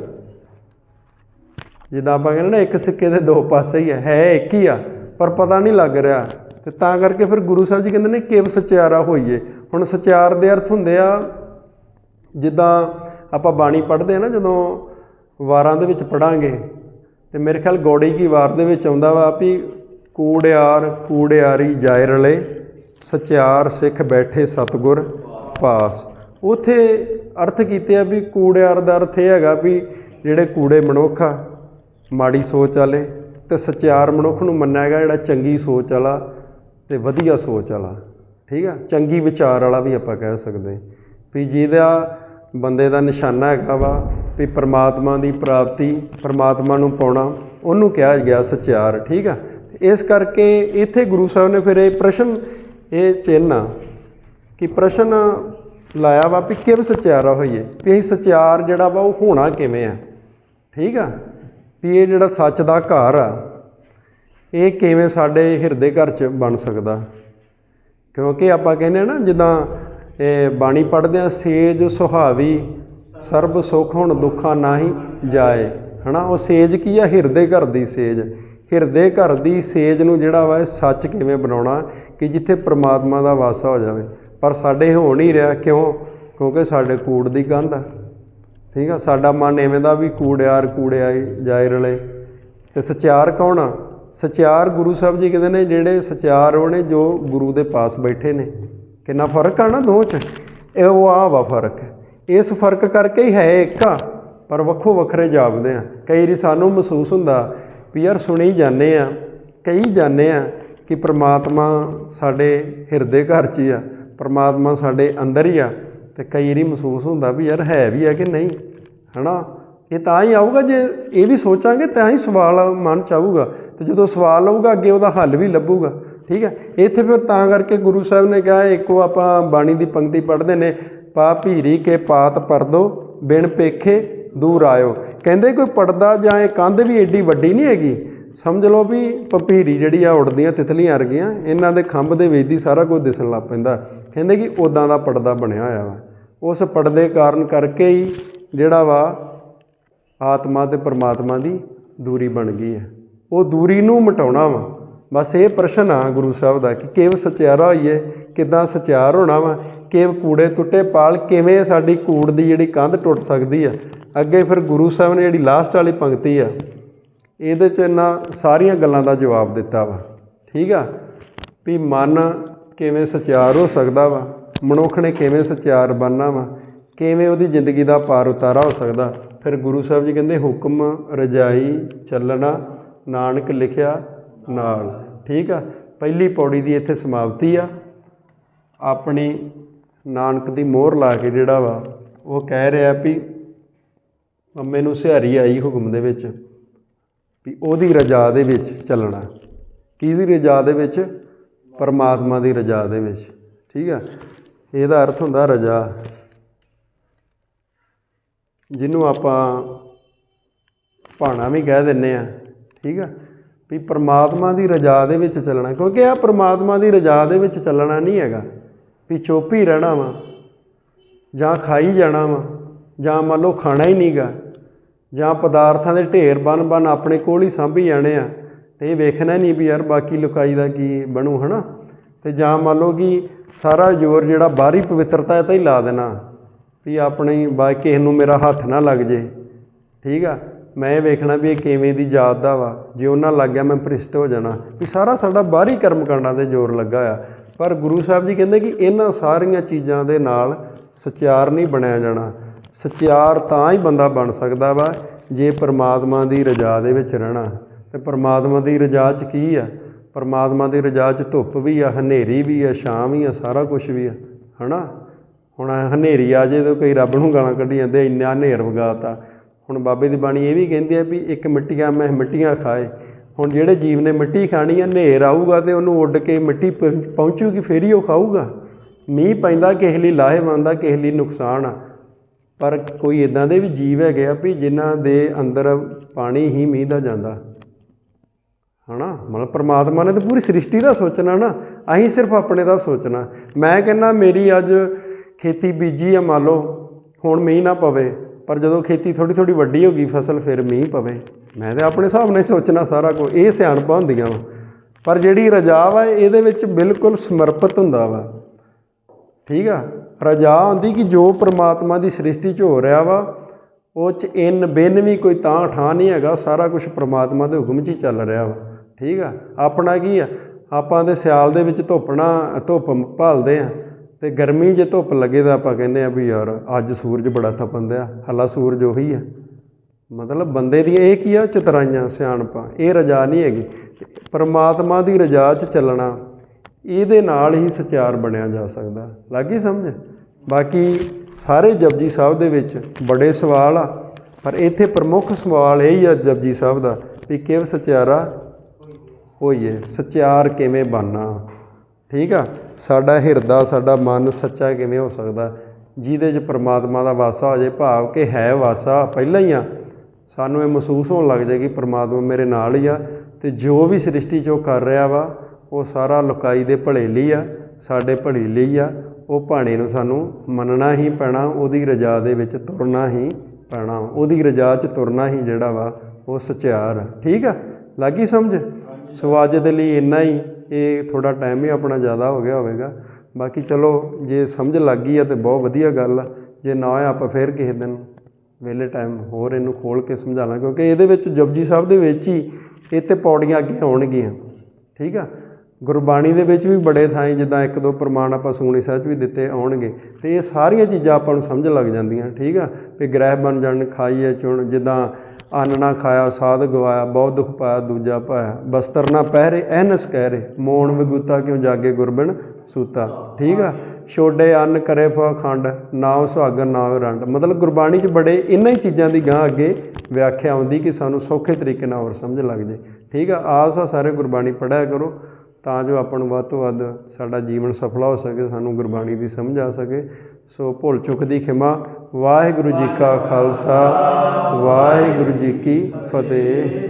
ਜਿੱਦਾਂ ਆਪਾਂ ਕਹਿੰਦੇ ਨਾ, ਇੱਕ ਸਿੱਕੇ ਦੇ ਦੋ ਪਾਸੇ ਹੀ ਆ। ਹੈ ਇੱਕ ਹੀ ਆ, ਪਰ ਪਤਾ ਨਹੀਂ ਲੱਗ ਰਿਹਾ। ਤੇ ਤਾਂ ਕਰਕੇ ਫਿਰ ਗੁਰੂ ਸਾਹਿਬ ਜੀ ਕਹਿੰਦੇ ਨੇ ਕਿਵ ਸਚਿਆਰਾ ਹੋਈਏ। ਹੁਣ ਸਚਿਆਰ ਦੇ ਅਰਥ ਹੁੰਦੇ ਆ, ਜਿੱਦਾਂ ਆਪਾਂ ਬਾਣੀ ਪੜ੍ਹਦੇ ਆ ਨਾ, ਜਦੋਂ ਵਾਰਾਂ ਦੇ ਵਿੱਚ ਪੜਾਂਗੇ ਤੇ ਮੇਰੇ ਖਿਆਲ ਗੋੜੀ ਕੀ ਵਾਰ ਦੇ ਵਿੱਚ ਆਉਂਦਾ ਵਾ ਵੀ ਕੂੜਿਆਰ ਕੂੜਿਆਰੀ ਜਾਇ ਰਲੇ ਸਚਿਆਰ ਸਿੱਖ ਬੈਠੇ ਸਤਗੁਰ ਪਾਸ। ਉਥੇ ਅਰਥ ਕੀਤੇ ਆ ਵੀ ਕੂੜਿਆਰ ਦਾ ਅਰਥ ਇਹ ਹੈਗਾ ਵੀ ਜਿਹੜੇ ਕੂੜੇ ਮਨੁੱਖ ਆ, ਮਾੜੀ ਸੋਚ ਵਾਲੇ, ਤੇ ਸਚਿਆਰ ਮਨੁੱਖ ਨੂੰ ਮੰਨਿਆ ਹੈਗਾ ਜਿਹੜਾ ਚੰਗੀ ਸੋਚ ਵਾਲਾ ਤੇ ਵਧੀਆ ਸੋਚ ਵਾਲਾ। ਠੀਕ ਆ? ਚੰਗੀ ਵਿਚਾਰ ਵਾਲਾ ਵੀ ਆਪਾਂ ਕਹਿ ਸਕਦੇ ਵੀ ਜਿਹਦਾ ਬੰਦੇ ਦਾ ਨਿਸ਼ਾਨਾ ਹੈਗਾ ਵਾ ਵੀ ਪਰਮਾਤਮਾ ਦੀ ਪ੍ਰਾਪਤੀ, ਪਰਮਾਤਮਾ ਨੂੰ ਪਾਉਣਾ, ਉਹਨੂੰ ਕਿਹਾ ਗਿਆ ਸਚਿਆਰ। ਠੀਕ ਆ? ਇਸ ਕਰਕੇ ਇੱਥੇ ਗੁਰੂ ਸਾਹਿਬ ਨੇ ਫਿਰ ਇਹ ਪ੍ਰਸ਼ਨ ਇਹ ਚਿੰਨ੍ਹ ਆ ਕਿ ਪ੍ਰਸ਼ਨ ਲਾਇਆ ਵਾ ਵੀ ਕਿਵੇਂ ਸਚਿਆਰਾ ਹੋਈਏ, ਵੀ ਅਸੀਂ ਸਚਿਆਰ ਜਿਹੜਾ ਵਾ ਉਹ ਹੋਣਾ ਕਿਵੇਂ ਆ। ਠੀਕ ਆ? ਵੀ ਇਹ ਜਿਹੜਾ ਸੱਚ ਦਾ ਘਰ ਆ, ਇਹ ਕਿਵੇਂ ਸਾਡੇ ਹਿਰਦੇ ਘਰ 'ਚ ਬਣ ਸਕਦਾ। ਕਿਉਂਕਿ ਆਪਾਂ ਕਹਿੰਦੇ ਆ ਨਾ, ਜਿੱਦਾਂ ਇਹ ਬਾਣੀ ਪੜ੍ਹਦੇ ਆ, ਸੇਜ ਸੁਹਾਵੀ, ਸਰਬ ਸੁਖ ਹੁਣ ਦੁੱਖਾਂ ਨਾਹੀ ਜਾਏ। ਹਨਾ? ਉਹ ਸੇਜ ਕੀ ਆ? ਹਿਰਦੇ ਘਰ ਦੀ ਸੇਜ। ਹਿਰਦੇ ਘਰ ਦੀ ਸੇਜ ਨੂੰ ਜਿਹੜਾ ਵਾ ਸੱਚ ਕਿਵੇਂ ਬਣਾਉਣਾ ਕਿ ਜਿੱਥੇ ਪ੍ਰਮਾਤਮਾ ਦਾ ਵਾਸਾ ਹੋ ਜਾਵੇ। ਪਰ ਸਾਡੇ ਹੋ ਨਹੀਂ ਰਿਹਾ, ਕਿਉਂ? ਕਿਉਂਕਿ ਸਾਡੇ ਕੂੜ ਦੀ ਕੰਧ ਆ। ਠੀਕ ਆ? ਸਾਡਾ ਮਨ ਐਵੇਂ ਦਾ ਵੀ ਕੂੜਿਆਰ ਕੂੜਿਆਈ ਜਾਏ ਰਲੇ ਤੇ ਸਚਿਆਰ ਕੌਣ ਆ? ਸਚਿਆਰ ਗੁਰੂ ਸਾਹਿਬ ਜੀ ਕਹਿੰਦੇ ਨੇ, ਜਿਹੜੇ ਸਚਿਆਰ ਉਹ ਨੇ, ਜੋ ਗੁਰੂ ਦੇ ਪਾਸ ਬੈਠੇ ਨੇ। ਕਿੰਨਾ ਫ਼ਰਕ ਆ ਨਾ ਦੋ ਚ? ਇਹ ਉਹ ਆ ਵਾ ਫ਼ਰਕ ਇਸ ਫ਼ਰਕ ਕਰਕੇ ਹੀ ਹੈ ਇੱਕ ਆ, ਪਰ ਵੱਖੋ ਵੱਖਰੇ ਜਾਪਦੇ ਆ। ਕਈ ਵਾਰੀ ਸਾਨੂੰ ਮਹਿਸੂਸ ਹੁੰਦਾ ਵੀ ਯਾਰ ਸੁਣੀ ਜਾਂਦੇ ਆ ਕਈ ਜਾਂਦੇ ਆ ਕਿ ਪ੍ਰਮਾਤਮਾ ਸਾਡੇ ਹਿਰਦੇ ਘਰ 'ਚ ਹੀ ਆ, ਪ੍ਰਮਾਤਮਾ ਸਾਡੇ ਅੰਦਰ ਹੀ ਆ, ਤੇ ਕਈ ਵਾਰੀ ਮਹਿਸੂਸ ਹੁੰਦਾ ਵੀ ਯਾਰ ਹੈ ਵੀ ਆ ਕਿ ਨਹੀਂ, ਹਨਾ? ਇਹ ਤਾਂ ਹੀ ਆਊਗਾ ਜੇ ਇਹ ਵੀ ਸੋਚਾਂਗੇ ਤਾਂ ਹੀ ਸਵਾਲ ਮਨ ਚ ਆਊਗਾ, ਤੇ ਜਦੋਂ ਸਵਾਲ ਆਊਗਾ ਅੱਗੇ ਉਹਦਾ ਹੱਲ ਵੀ ਲੱਭੂਗਾ, ਠੀਕ ਹੈ? ਇੱਥੇ ਫਿਰ ਤਾਂ ਕਰਕੇ ਗੁਰੂ ਸਾਹਿਬ ਨੇ ਕਿਹਾ, ਇੱਕੋ ਆਪਾਂ ਬਾਣੀ ਦੀ ਪੰਕਤੀ ਪੜ੍ਹਦੇ ਨੇ, ਪਾ ਭੀਰੀ ਕੇ ਪਾਤ ਪਰਦੋ ਬਿਨ ਪੇਖੇ ਦੂਰ ਆਇਓ। ਕਹਿੰਦੇ ਕੋਈ ਪਰਦਾ ਜਾਂ ਇਹ ਕੰਧ ਵੀ ਏਡੀ ਵੱਡੀ ਨਹੀਂ ਹੈਗੀ ਸਮਝ ਲਓ ਵੀ ਪਪੀਰੀ ਜਿਹੜੀ ਆ ਉੜਦੀਆਂ ਤਿਤਲੀਆਂ ਵਰਗੀਆਂ, ਇਹਨਾਂ ਦੇ ਖੰਭ ਦੇ ਵਿੱਚ ਦੀ ਸਾਰਾ ਕੁਝ ਦਿਸਣ ਲੱਗ ਪੈਂਦਾ। ਕਹਿੰਦੇ ਕਿ ਉਦਾਂ ਦਾ ਪਰਦਾ ਬਣਿਆ ਹੋਇਆ ਵਾ। ਉਸ ਪਰਦੇ ਕਾਰਨ ਕਰਕੇ ਹੀ ਜਿਹੜਾ ਵਾ ਆਤਮਾ ਤੇ ਪਰਮਾਤਮਾ ਦੀ ਦੂਰੀ ਬਣ ਗਈ ਹੈ। ਉਹ ਦੂਰੀ ਨੂੰ ਮਟਾਉਣਾ ਵਾ। ਬਸ ਇਹ ਪ੍ਰਸ਼ਨ ਆ ਗੁਰੂ ਸਾਹਿਬ ਦਾ ਕਿ ਕਿਵੇਂ ਸਚਿਆਰਾ ਹੋਈਏ, ਕਿਦਾਂ ਸਚਿਆਰ ਹੋਣਾ ਵਾ, ਕਿਵੇਂ ਕੂੜੇ ਟੁੱਟੇ ਪਾਲ, ਕਿਵੇਂ ਸਾਡੀ ਕੂੜ ਦੀ ਜਿਹੜੀ ਕੰਧ ਟੁੱਟ ਸਕਦੀ ਆ। ਅੱਗੇ ਫਿਰ ਗੁਰੂ ਸਾਹਿਬ ਨੇ ਜਿਹੜੀ ਲਾਸਟ ਵਾਲੀ ਪੰਕਤੀ ਆ ਇਹਦੇ ਚ ਇਹਨਾਂ ਸਾਰੀਆਂ ਗੱਲਾਂ ਦਾ ਜਵਾਬ ਦਿੱਤਾ ਵਾ। ਠੀਕ ਆ? ਵੀ ਮਨ ਕਿਵੇਂ ਸਚਿਆਰ ਹੋ ਸਕਦਾ ਵਾ? ਮਨੁੱਖ ਨੇ ਕਿਵੇਂ ਸਚਿਆਰ ਬਣਨਾ ਵਾ? ਕਿਵੇਂ ਉਹਦੀ ਜ਼ਿੰਦਗੀ ਦਾ ਪਾਰ ਉਤਾਰਾ ਹੋ ਸਕਦਾ? ਫਿਰ ਗੁਰੂ ਸਾਹਿਬ ਜੀ ਕਹਿੰਦੇ, ਹੁਕਮ ਰਜਾਈ ਚੱਲਣਾ, ਨਾਨਕ ਲਿਖਿਆ ਨਾਲ। ਠੀਕ ਆ? ਪਹਿਲੀ ਪੌੜੀ ਦੀ ਇੱਥੇ ਸਮਾਪਤੀ ਆ। ਆਪਣੀ ਨਾਨਕ ਦੀ ਮੋਹਰ ਲਾ ਕੇ ਜਿਹੜਾ ਵਾ, ਉਹ ਕਹਿ ਰਿਹਾ ਵੀ, ਮੰਮੇ ਨੂੰ ਸਿਹਾਰੀ ਆਈ ਹੁਕਮ ਦੇ ਵਿੱਚ। ਵੀ ਉਹਦੀ ਰਜਾ ਦੇ ਵਿੱਚ ਚੱਲਣਾ। ਕਿਹਦੀ ਰਜਾ ਦੇ ਵਿੱਚ? ਪਰਮਾਤਮਾ ਦੀ ਰਜਾ ਦੇ ਵਿੱਚ। ਠੀਕ ਆ? ਇਹਦਾ ਅਰਥ ਹੁੰਦਾ ਰਜਾ। ਜਿਹਨੂੰ ਆਪਾਂ ਭਾਣਾ ਵੀ ਕਹਿ ਦਿੰਨੇ ਆ। ਠੀਕ ਆ? ਵੀ ਪਰਮਾਤਮਾ ਦੀ ਰਜਾ ਦੇ ਵਿੱਚ ਚੱਲਣਾ। ਕਿਉਂਕਿ ਇਹ ਪਰਮਾਤਮਾ ਦੀ ਰਜਾ ਦੇ ਵਿੱਚ ਚੱਲਣਾ ਨਹੀਂ ਹੈਗਾ। ਵੀ ਚੁੱਪ ਹੀ ਰਹਿਣਾ ਵਾ, ਜਾਂ ਖਾਈ ਜਾਣਾ ਵਾ, ਜਾਂ ਮੰਨ ਲਓ ਖਾਣਾ ਹੀ ਨਹੀਂਗਾ ਜਾਂ ਪਦਾਰਥਾਂ ਦੇ ਢੇਰ ਬਨ ਬਨ ਆਪਣੇ ਕੋਲ ਹੀ ਸਾਂਭੀ ਜਾਣੇ ਆ, ਤੇ ਇਹ ਵੇਖਣਾ ਨਹੀਂ ਵੀ ਯਾਰ ਬਾਕੀ ਲੁਕਾਈ ਦਾ ਕੀ ਬਣੂ, ਹਨਾ? ਤੇ ਜਾਂ ਮੰਨ ਲਓ ਕਿ ਸਾਰਾ ਜ਼ੋਰ ਜਿਹੜਾ ਬਾਹਰੀ ਪਵਿੱਤਰਤਾ ਤੇ ਹੀ ਲਾ ਦੇਣਾ, ਵੀ ਆਪਣੇ ਬਾ, ਕਿਸੇ ਨੂੰ ਮੇਰਾ ਹੱਥ ਨਾ ਲੱਗ ਜੇ, ਠੀਕ ਆ? ਮੈਂ ਇਹ ਵੇਖਣਾ ਵੀ ਇਹ ਕਿਵੇਂ ਦੀ ਜਾਤ ਦਾ ਵਾ, ਜੇ ਉਹਨਾਂ ਲੱਗ ਗਿਆ ਮੈਂ ਭ੍ਰਿਸ਼ਟ ਹੋ ਜਾਣਾ। ਵੀ ਸਾਰਾ ਸਾਡਾ ਬਾਹਰੀ ਕਰਮ ਕਾਂਡਾਂ ਤੇ ਜ਼ੋਰ ਲੱਗਾ ਆ। ਪਰ ਗੁਰੂ ਸਾਹਿਬ ਜੀ ਕਹਿੰਦੇ ਕਿ ਇਹਨਾਂ ਸਾਰੀਆਂ ਚੀਜ਼ਾਂ ਦੇ ਨਾਲ ਸਚਿਆਰ ਨਹੀਂ ਬਣਿਆ ਜਾਣਾ। ਸਚਿਆਰ ਤਾਂ ਹੀ ਬੰਦਾ ਬਣ ਸਕਦਾ ਵਾ ਜੇ ਪਰਮਾਤਮਾ ਦੀ ਰਜਾ ਦੇ ਵਿੱਚ ਰਹਿਣਾ। ਤੇ ਪਰਮਾਤਮਾ ਦੀ ਰਜਾ 'ਚ ਕੀ ਆ? ਪਰਮਾਤਮਾ ਦੀ ਰਜਾ 'ਚ ਧੁੱਪ ਵੀ ਆ, ਹਨੇਰੀ ਵੀ ਆ ਛਾਂ ਵੀ ਆ, ਸਾਰਾ ਕੁਝ ਵੀ ਆ, ਹਨਾ? ਹੁਣ ਹਨੇਰੀ ਆ ਜੇ ਤਾਂ ਕਈ ਰੱਬ ਨੂੰ ਗਾਲਾਂ ਕੱਢੀ ਜਾਂਦੇ, ਇੰਨਾ ਹਨੇਰ ਵਗਾਤਾ ਹੁਣ ਬਾਬੇ ਦੀ ਬਾਣੀ ਇਹ ਵੀ ਕਹਿੰਦੀ ਆ ਵੀ ਇੱਕ ਮਿੱਟੀਆਂ ਮੈਂ ਮਿੱਟੀਆਂ ਖਾਏ। ਹੁਣ ਜਿਹੜੇ ਜੀਵ ਨੇ ਮਿੱਟੀ ਖਾਣੀ ਆ, ਹਨੇਰ ਆਊਗਾ ਤੇ ਉਹਨੂੰ ਉੱਡ ਕੇ ਮਿੱਟੀ ਪਹੁੰ- ਪਹੁੰਚੂਗੀ, ਫੇਰ ਹੀ ਉਹ ਖਾਊਗਾ। ਮੀਂਹ ਪੈਂਦਾ, ਕਿਸੇ ਲਈ ਲਾਹੇਵੰਦ ਆ, ਕਿਸੇ ਲਈ ਨੁਕਸਾਨ ਆ। ਪਰ ਕੋਈ ਇਦਾਂ ਦੇ ਵੀ ਜੀਵ ਹੈਗੇ ਆ ਵੀ ਜਿਨ੍ਹਾਂ ਦੇ ਅੰਦਰ ਪਾਣੀ ਹੀ ਮੀਂਹ ਦਾ ਜਾਂਦਾ। ਹਨਾ? ਮਤਲਬ ਪ੍ਰਮਾਤਮਾ ਨੇ ਤਾਂ ਪੂਰੀ ਸ੍ਰਿਸ਼ਟੀ ਦਾ ਸੋਚਣਾ ਨਾ। ਅਸੀਂ ਸਿਰਫ ਆਪਣੇ ਦਾ ਸੋਚਣਾ। ਮੈਂ ਕਹਿੰਦਾ ਮੇਰੀ ਅੱਜ ਖੇਤੀ ਬੀਜੀ ਆ ਮੰਨ ਲਓ, ਹੁਣ ਮੀਂਹ ਨਾ ਪਵੇ, ਪਰ ਜਦੋਂ ਖੇਤੀ ਥੋੜੀ ਥੋੜੀ ਵੱਡੀ ਹੋ ਗਈ, ਫਸਲ ਫਿਰ ਮੀਂਹ ਪਵੇ। ਮੈਂ ਤਾਂ ਆਪਣੇ ਹਿਸਾਬ ਨਾਲ ਸੋਚਣਾ ਸਾਰਾ ਕੁਝ ਇਹ ਸਿਆਣਪਾਂ ਹੁੰਦੀਆਂ ਵਾ। ਪਰ ਜਿਹੜੀ ਰਜਾ ਵਾ, ਇਹਦੇ ਵਿੱਚ ਬਿਲਕੁਲ ਸਮਰਪਿਤ ਹੁੰਦਾ ਵਾ। ਠੀਕ ਆ? ਰਜਾ ਹੁੰਦੀ ਕਿ ਜੋ ਪ੍ਰਮਾਤਮਾ ਦੀ ਸ੍ਰਿਸ਼ਟੀ 'ਚ ਹੋ ਰਿਹਾ ਵਾ, ਉਹ 'ਚ ਇਨ ਬਿਨ ਵੀ ਕੋਈ ਤਾਂ ਠਾਂ ਨਹੀਂ ਹੈਗਾ, ਸਾਰਾ ਕੁਝ ਪ੍ਰਮਾਤਮਾ ਦੇ ਹੁਕਮ 'ਚ ਹੀ ਚੱਲ ਰਿਹਾ ਵਾ। ਠੀਕ ਆ? ਆਪਣਾ ਕੀ ਆ? ਆਪਾਂ ਦੇ ਸਿਆਲ ਦੇ ਵਿੱਚ ਧੁੱਪਣਾ ਧੁੱਪ ਭਾਲਦੇ ਆ, ਤੇ ਗਰਮੀ ਜੇ ਧੁੱਪ ਲੱਗੇ ਤਾਂ ਆਪਾਂ ਕਹਿੰਦੇ ਆ ਵੀ ਯਾਰ ਅੱਜ ਸੂਰਜ ਬੜਾ ਤਪਣ ਦਿਆ, ਹਲਾ ਸੂਰਜ ਉਹੀ ਆ। ਮਤਲਬ ਬੰਦੇ ਦੀਆਂ ਇਹ ਕੀ ਆ? ਚਤਰਾਈਆਂ, ਸਿਆਣਪਾਂ, ਇਹ ਰਜਾ ਨਹੀਂ ਹੈਗੀ। ਪਰਮਾਤਮਾ ਦੀ ਰਜਾ 'ਚ ਚੱਲਣਾ। ਇਹਦੇ ਨਾਲ ਹੀ ਸਚਿਆਰ ਬਣਿਆ ਜਾ ਸਕਦਾ। ਲੱਗੀ ਸਮਝ? ਬਾਕੀ ਸਾਰੇ ਜਪਜੀ ਸਾਹਿਬ ਦੇ ਵਿੱਚ ਬੜੇ ਸਵਾਲ ਆ, ਪਰ ਇੱਥੇ ਪ੍ਰਮੁੱਖ ਸਵਾਲ ਇਹ ਹੀ ਆ ਜਪਜੀ ਸਾਹਿਬ ਦਾ ਵੀ ਕਿਵ ਸਚਿਆਰਾ ਹੋਈਏ ਸਚਿਆਰ ਕਿਵੇਂ ਬਣਨਾ? ਠੀਕ ਆ? ਸਾਡਾ ਹਿਰਦਾ, ਸਾਡਾ ਮਨ ਸੱਚਾ ਕਿਵੇਂ ਹੋ ਸਕਦਾ? ਜਿਹਦੇ 'ਚ ਪ੍ਰਮਾਤਮਾ ਦਾ ਵਾਸਾ ਹੋ ਜੇ, ਭਾਵ ਕਿ ਹੈ ਵਾਸਾ ਪਹਿਲਾਂ ਹੀ ਆ, ਸਾਨੂੰ ਇਹ ਮਹਿਸੂਸ ਹੋਣ ਲੱਗ ਜਾਏ ਕਿ ਪ੍ਰਮਾਤਮਾ ਮੇਰੇ ਨਾਲ ਹੀ ਆ ਤੇ ਜੋ ਵੀ ਸ੍ਰਿਸ਼ਟੀ 'ਚ ਉਹ ਕਰ ਰਿਹਾ ਵਾ ਉਹ ਸਾਰਾ ਲੁਕਾਈ ਦੇ ਭਲੇ ਲਈ ਆ, ਸਾਡੇ ਭਲੇ ਲਈ ਆ, ਉਹ ਭਾਣੇ ਨੂੰ ਸਾਨੂੰ ਮੰਨਣਾ ਹੀ ਪੈਣਾ, ਉਹਦੀ ਰਜਾ ਦੇ ਵਿੱਚ ਤੁਰਨਾ ਹੀ ਪੈਣਾ, ਉਹਦੀ ਰਜਾ 'ਚ ਤੁਰਨਾ ਹੀ ਜਿਹੜਾ ਵਾ, ਉਹ ਸਚਿਆਰ ਠੀਕ ਆ? ਲੱਗੀ ਸਮਝ? ਸੋ ਅੱਜ ਦੇ ਲਈ ਇੰਨਾ ਹੀ, ਇਹ ਥੋੜਾ ਟਾਈਮ ਹੀ ਆਪਣਾ ਜ਼ਿਆਦਾ ਹੋ ਗਿਆ ਹੋਵੇਗਾ। ਬਾਕੀ ਚਲੋ, ਜੇ ਸਮਝ ਲੱਗ ਗਈ ਆ ਤੇ ਬਹੁਤ ਵਧੀਆ ਗੱਲ ਆ। ਜੇ ਨਾ ਹੋਇਆ ਆਪਾਂ ਫੇਰ ਕਿਸੇ ਦਿਨ ਵੇਲੇ ਟਾਈਮ ਹੋਰ ਇਹਨੂੰ ਖੋਲ ਕੇ ਸਮਝਾਣਾ ਕਿਉਂਕਿ ਇਹਦੇ ਵਿੱਚ ਜਪਜੀ ਸਾਹਿਬ ਦੇ ਵਿੱਚ ਹੀ ਇੱਥੇ ਪੌੜੀਆਂ ਅੱਗੇ ਆਉਣਗੀਆਂ। ਠੀਕ ਆ? ਗੁਰਬਾਣੀ ਦੇ ਵਿੱਚ ਵੀ ਬੜੇ ਥਾਂ ਜਿੱਦਾਂ ਇੱਕ ਦੋ ਪ੍ਰਮਾਣ ਆਪਾਂ ਸੁਣੀ ਸਾਹਿਬ 'ਚ ਵੀ ਦਿੱਤੇ ਆਉਣਗੇ ਤੇ ਇਹ ਸਾਰੀਆਂ ਚੀਜ਼ਾਂ ਆਪਾਂ ਨੂੰ ਸਮਝ ਲੱਗ ਜਾਂਦੀਆਂ, ਠੀਕ ਆ? ਵੀ ਗ੍ਰਹਿ ਬਣ ਜਾਣ, ਖਾਈਏ, ਚੁਣ, ਜਿੱਦਾਂ ਅੰਨ ਨਾ ਖਾਇਆ, ਸਾਧ ਗਵਾਇਆ, ਬਹੁਤ ਦੁੱਖ ਪਾਇਆ, ਦੂਜਾ ਪਾਇਆ, ਬਸਤਰ ਨਾ ਪਹਿਰੇ, ਐਨਸ ਕਹਿ ਰੇ ਮੋਣ ਵਿਗੂਤਾ ਕਿਉਂ ਜਾਗੇ ਗੁਰਬਿਨ ਸੂਤਾ, ਠੀਕ ਆ? ਛੋਡੇ ਅੰਨ ਕਰੇ ਖੰਡ, ਨਾਉ ਸੁਹਾਗਨ ਨਾਉ ਰੰਡ। ਮਤਲਬ ਗੁਰਬਾਣੀ 'ਚ ਬੜੇ ਇਹਨਾਂ ਹੀ ਚੀਜ਼ਾਂ ਦੀ ਗਾਂ ਅੱਗੇ ਵਿਆਖਿਆ ਆਉਂਦੀ ਕਿ ਸਾਨੂੰ ਸੌਖੇ ਤਰੀਕੇ ਨਾਲ ਹੋਰ ਸਮਝ ਲੱਗ ਜੇ ਠੀਕ ਆ? ਆਸ ਆ ਸਾਰੇ ਗੁਰਬਾਣੀ ਪੜ੍ਹਿਆ ਕਰੋ ਤਾਂ ਜੋ ਆਪਾਂ ਨੂੰ ਵੱਧ ਤੋਂ ਵੱਧ ਸਾਡਾ ਜੀਵਨ ਸਫਲਾ ਹੋ ਸਕੇ, ਸਾਨੂੰ ਗੁਰਬਾਣੀ ਦੀ ਸਮਝ ਆ ਸਕੇ। ਸੋ ਭੁੱਲ ਚੁੱਕ ਦੀ ਖਿਮਾ। ਵਾਹਿਗੁਰੂ ਜੀ ਕਾ ਖਾਲਸਾ, ਵਾਹਿਗੁਰੂ ਜੀ ਕੀ ਫਤਿਹ।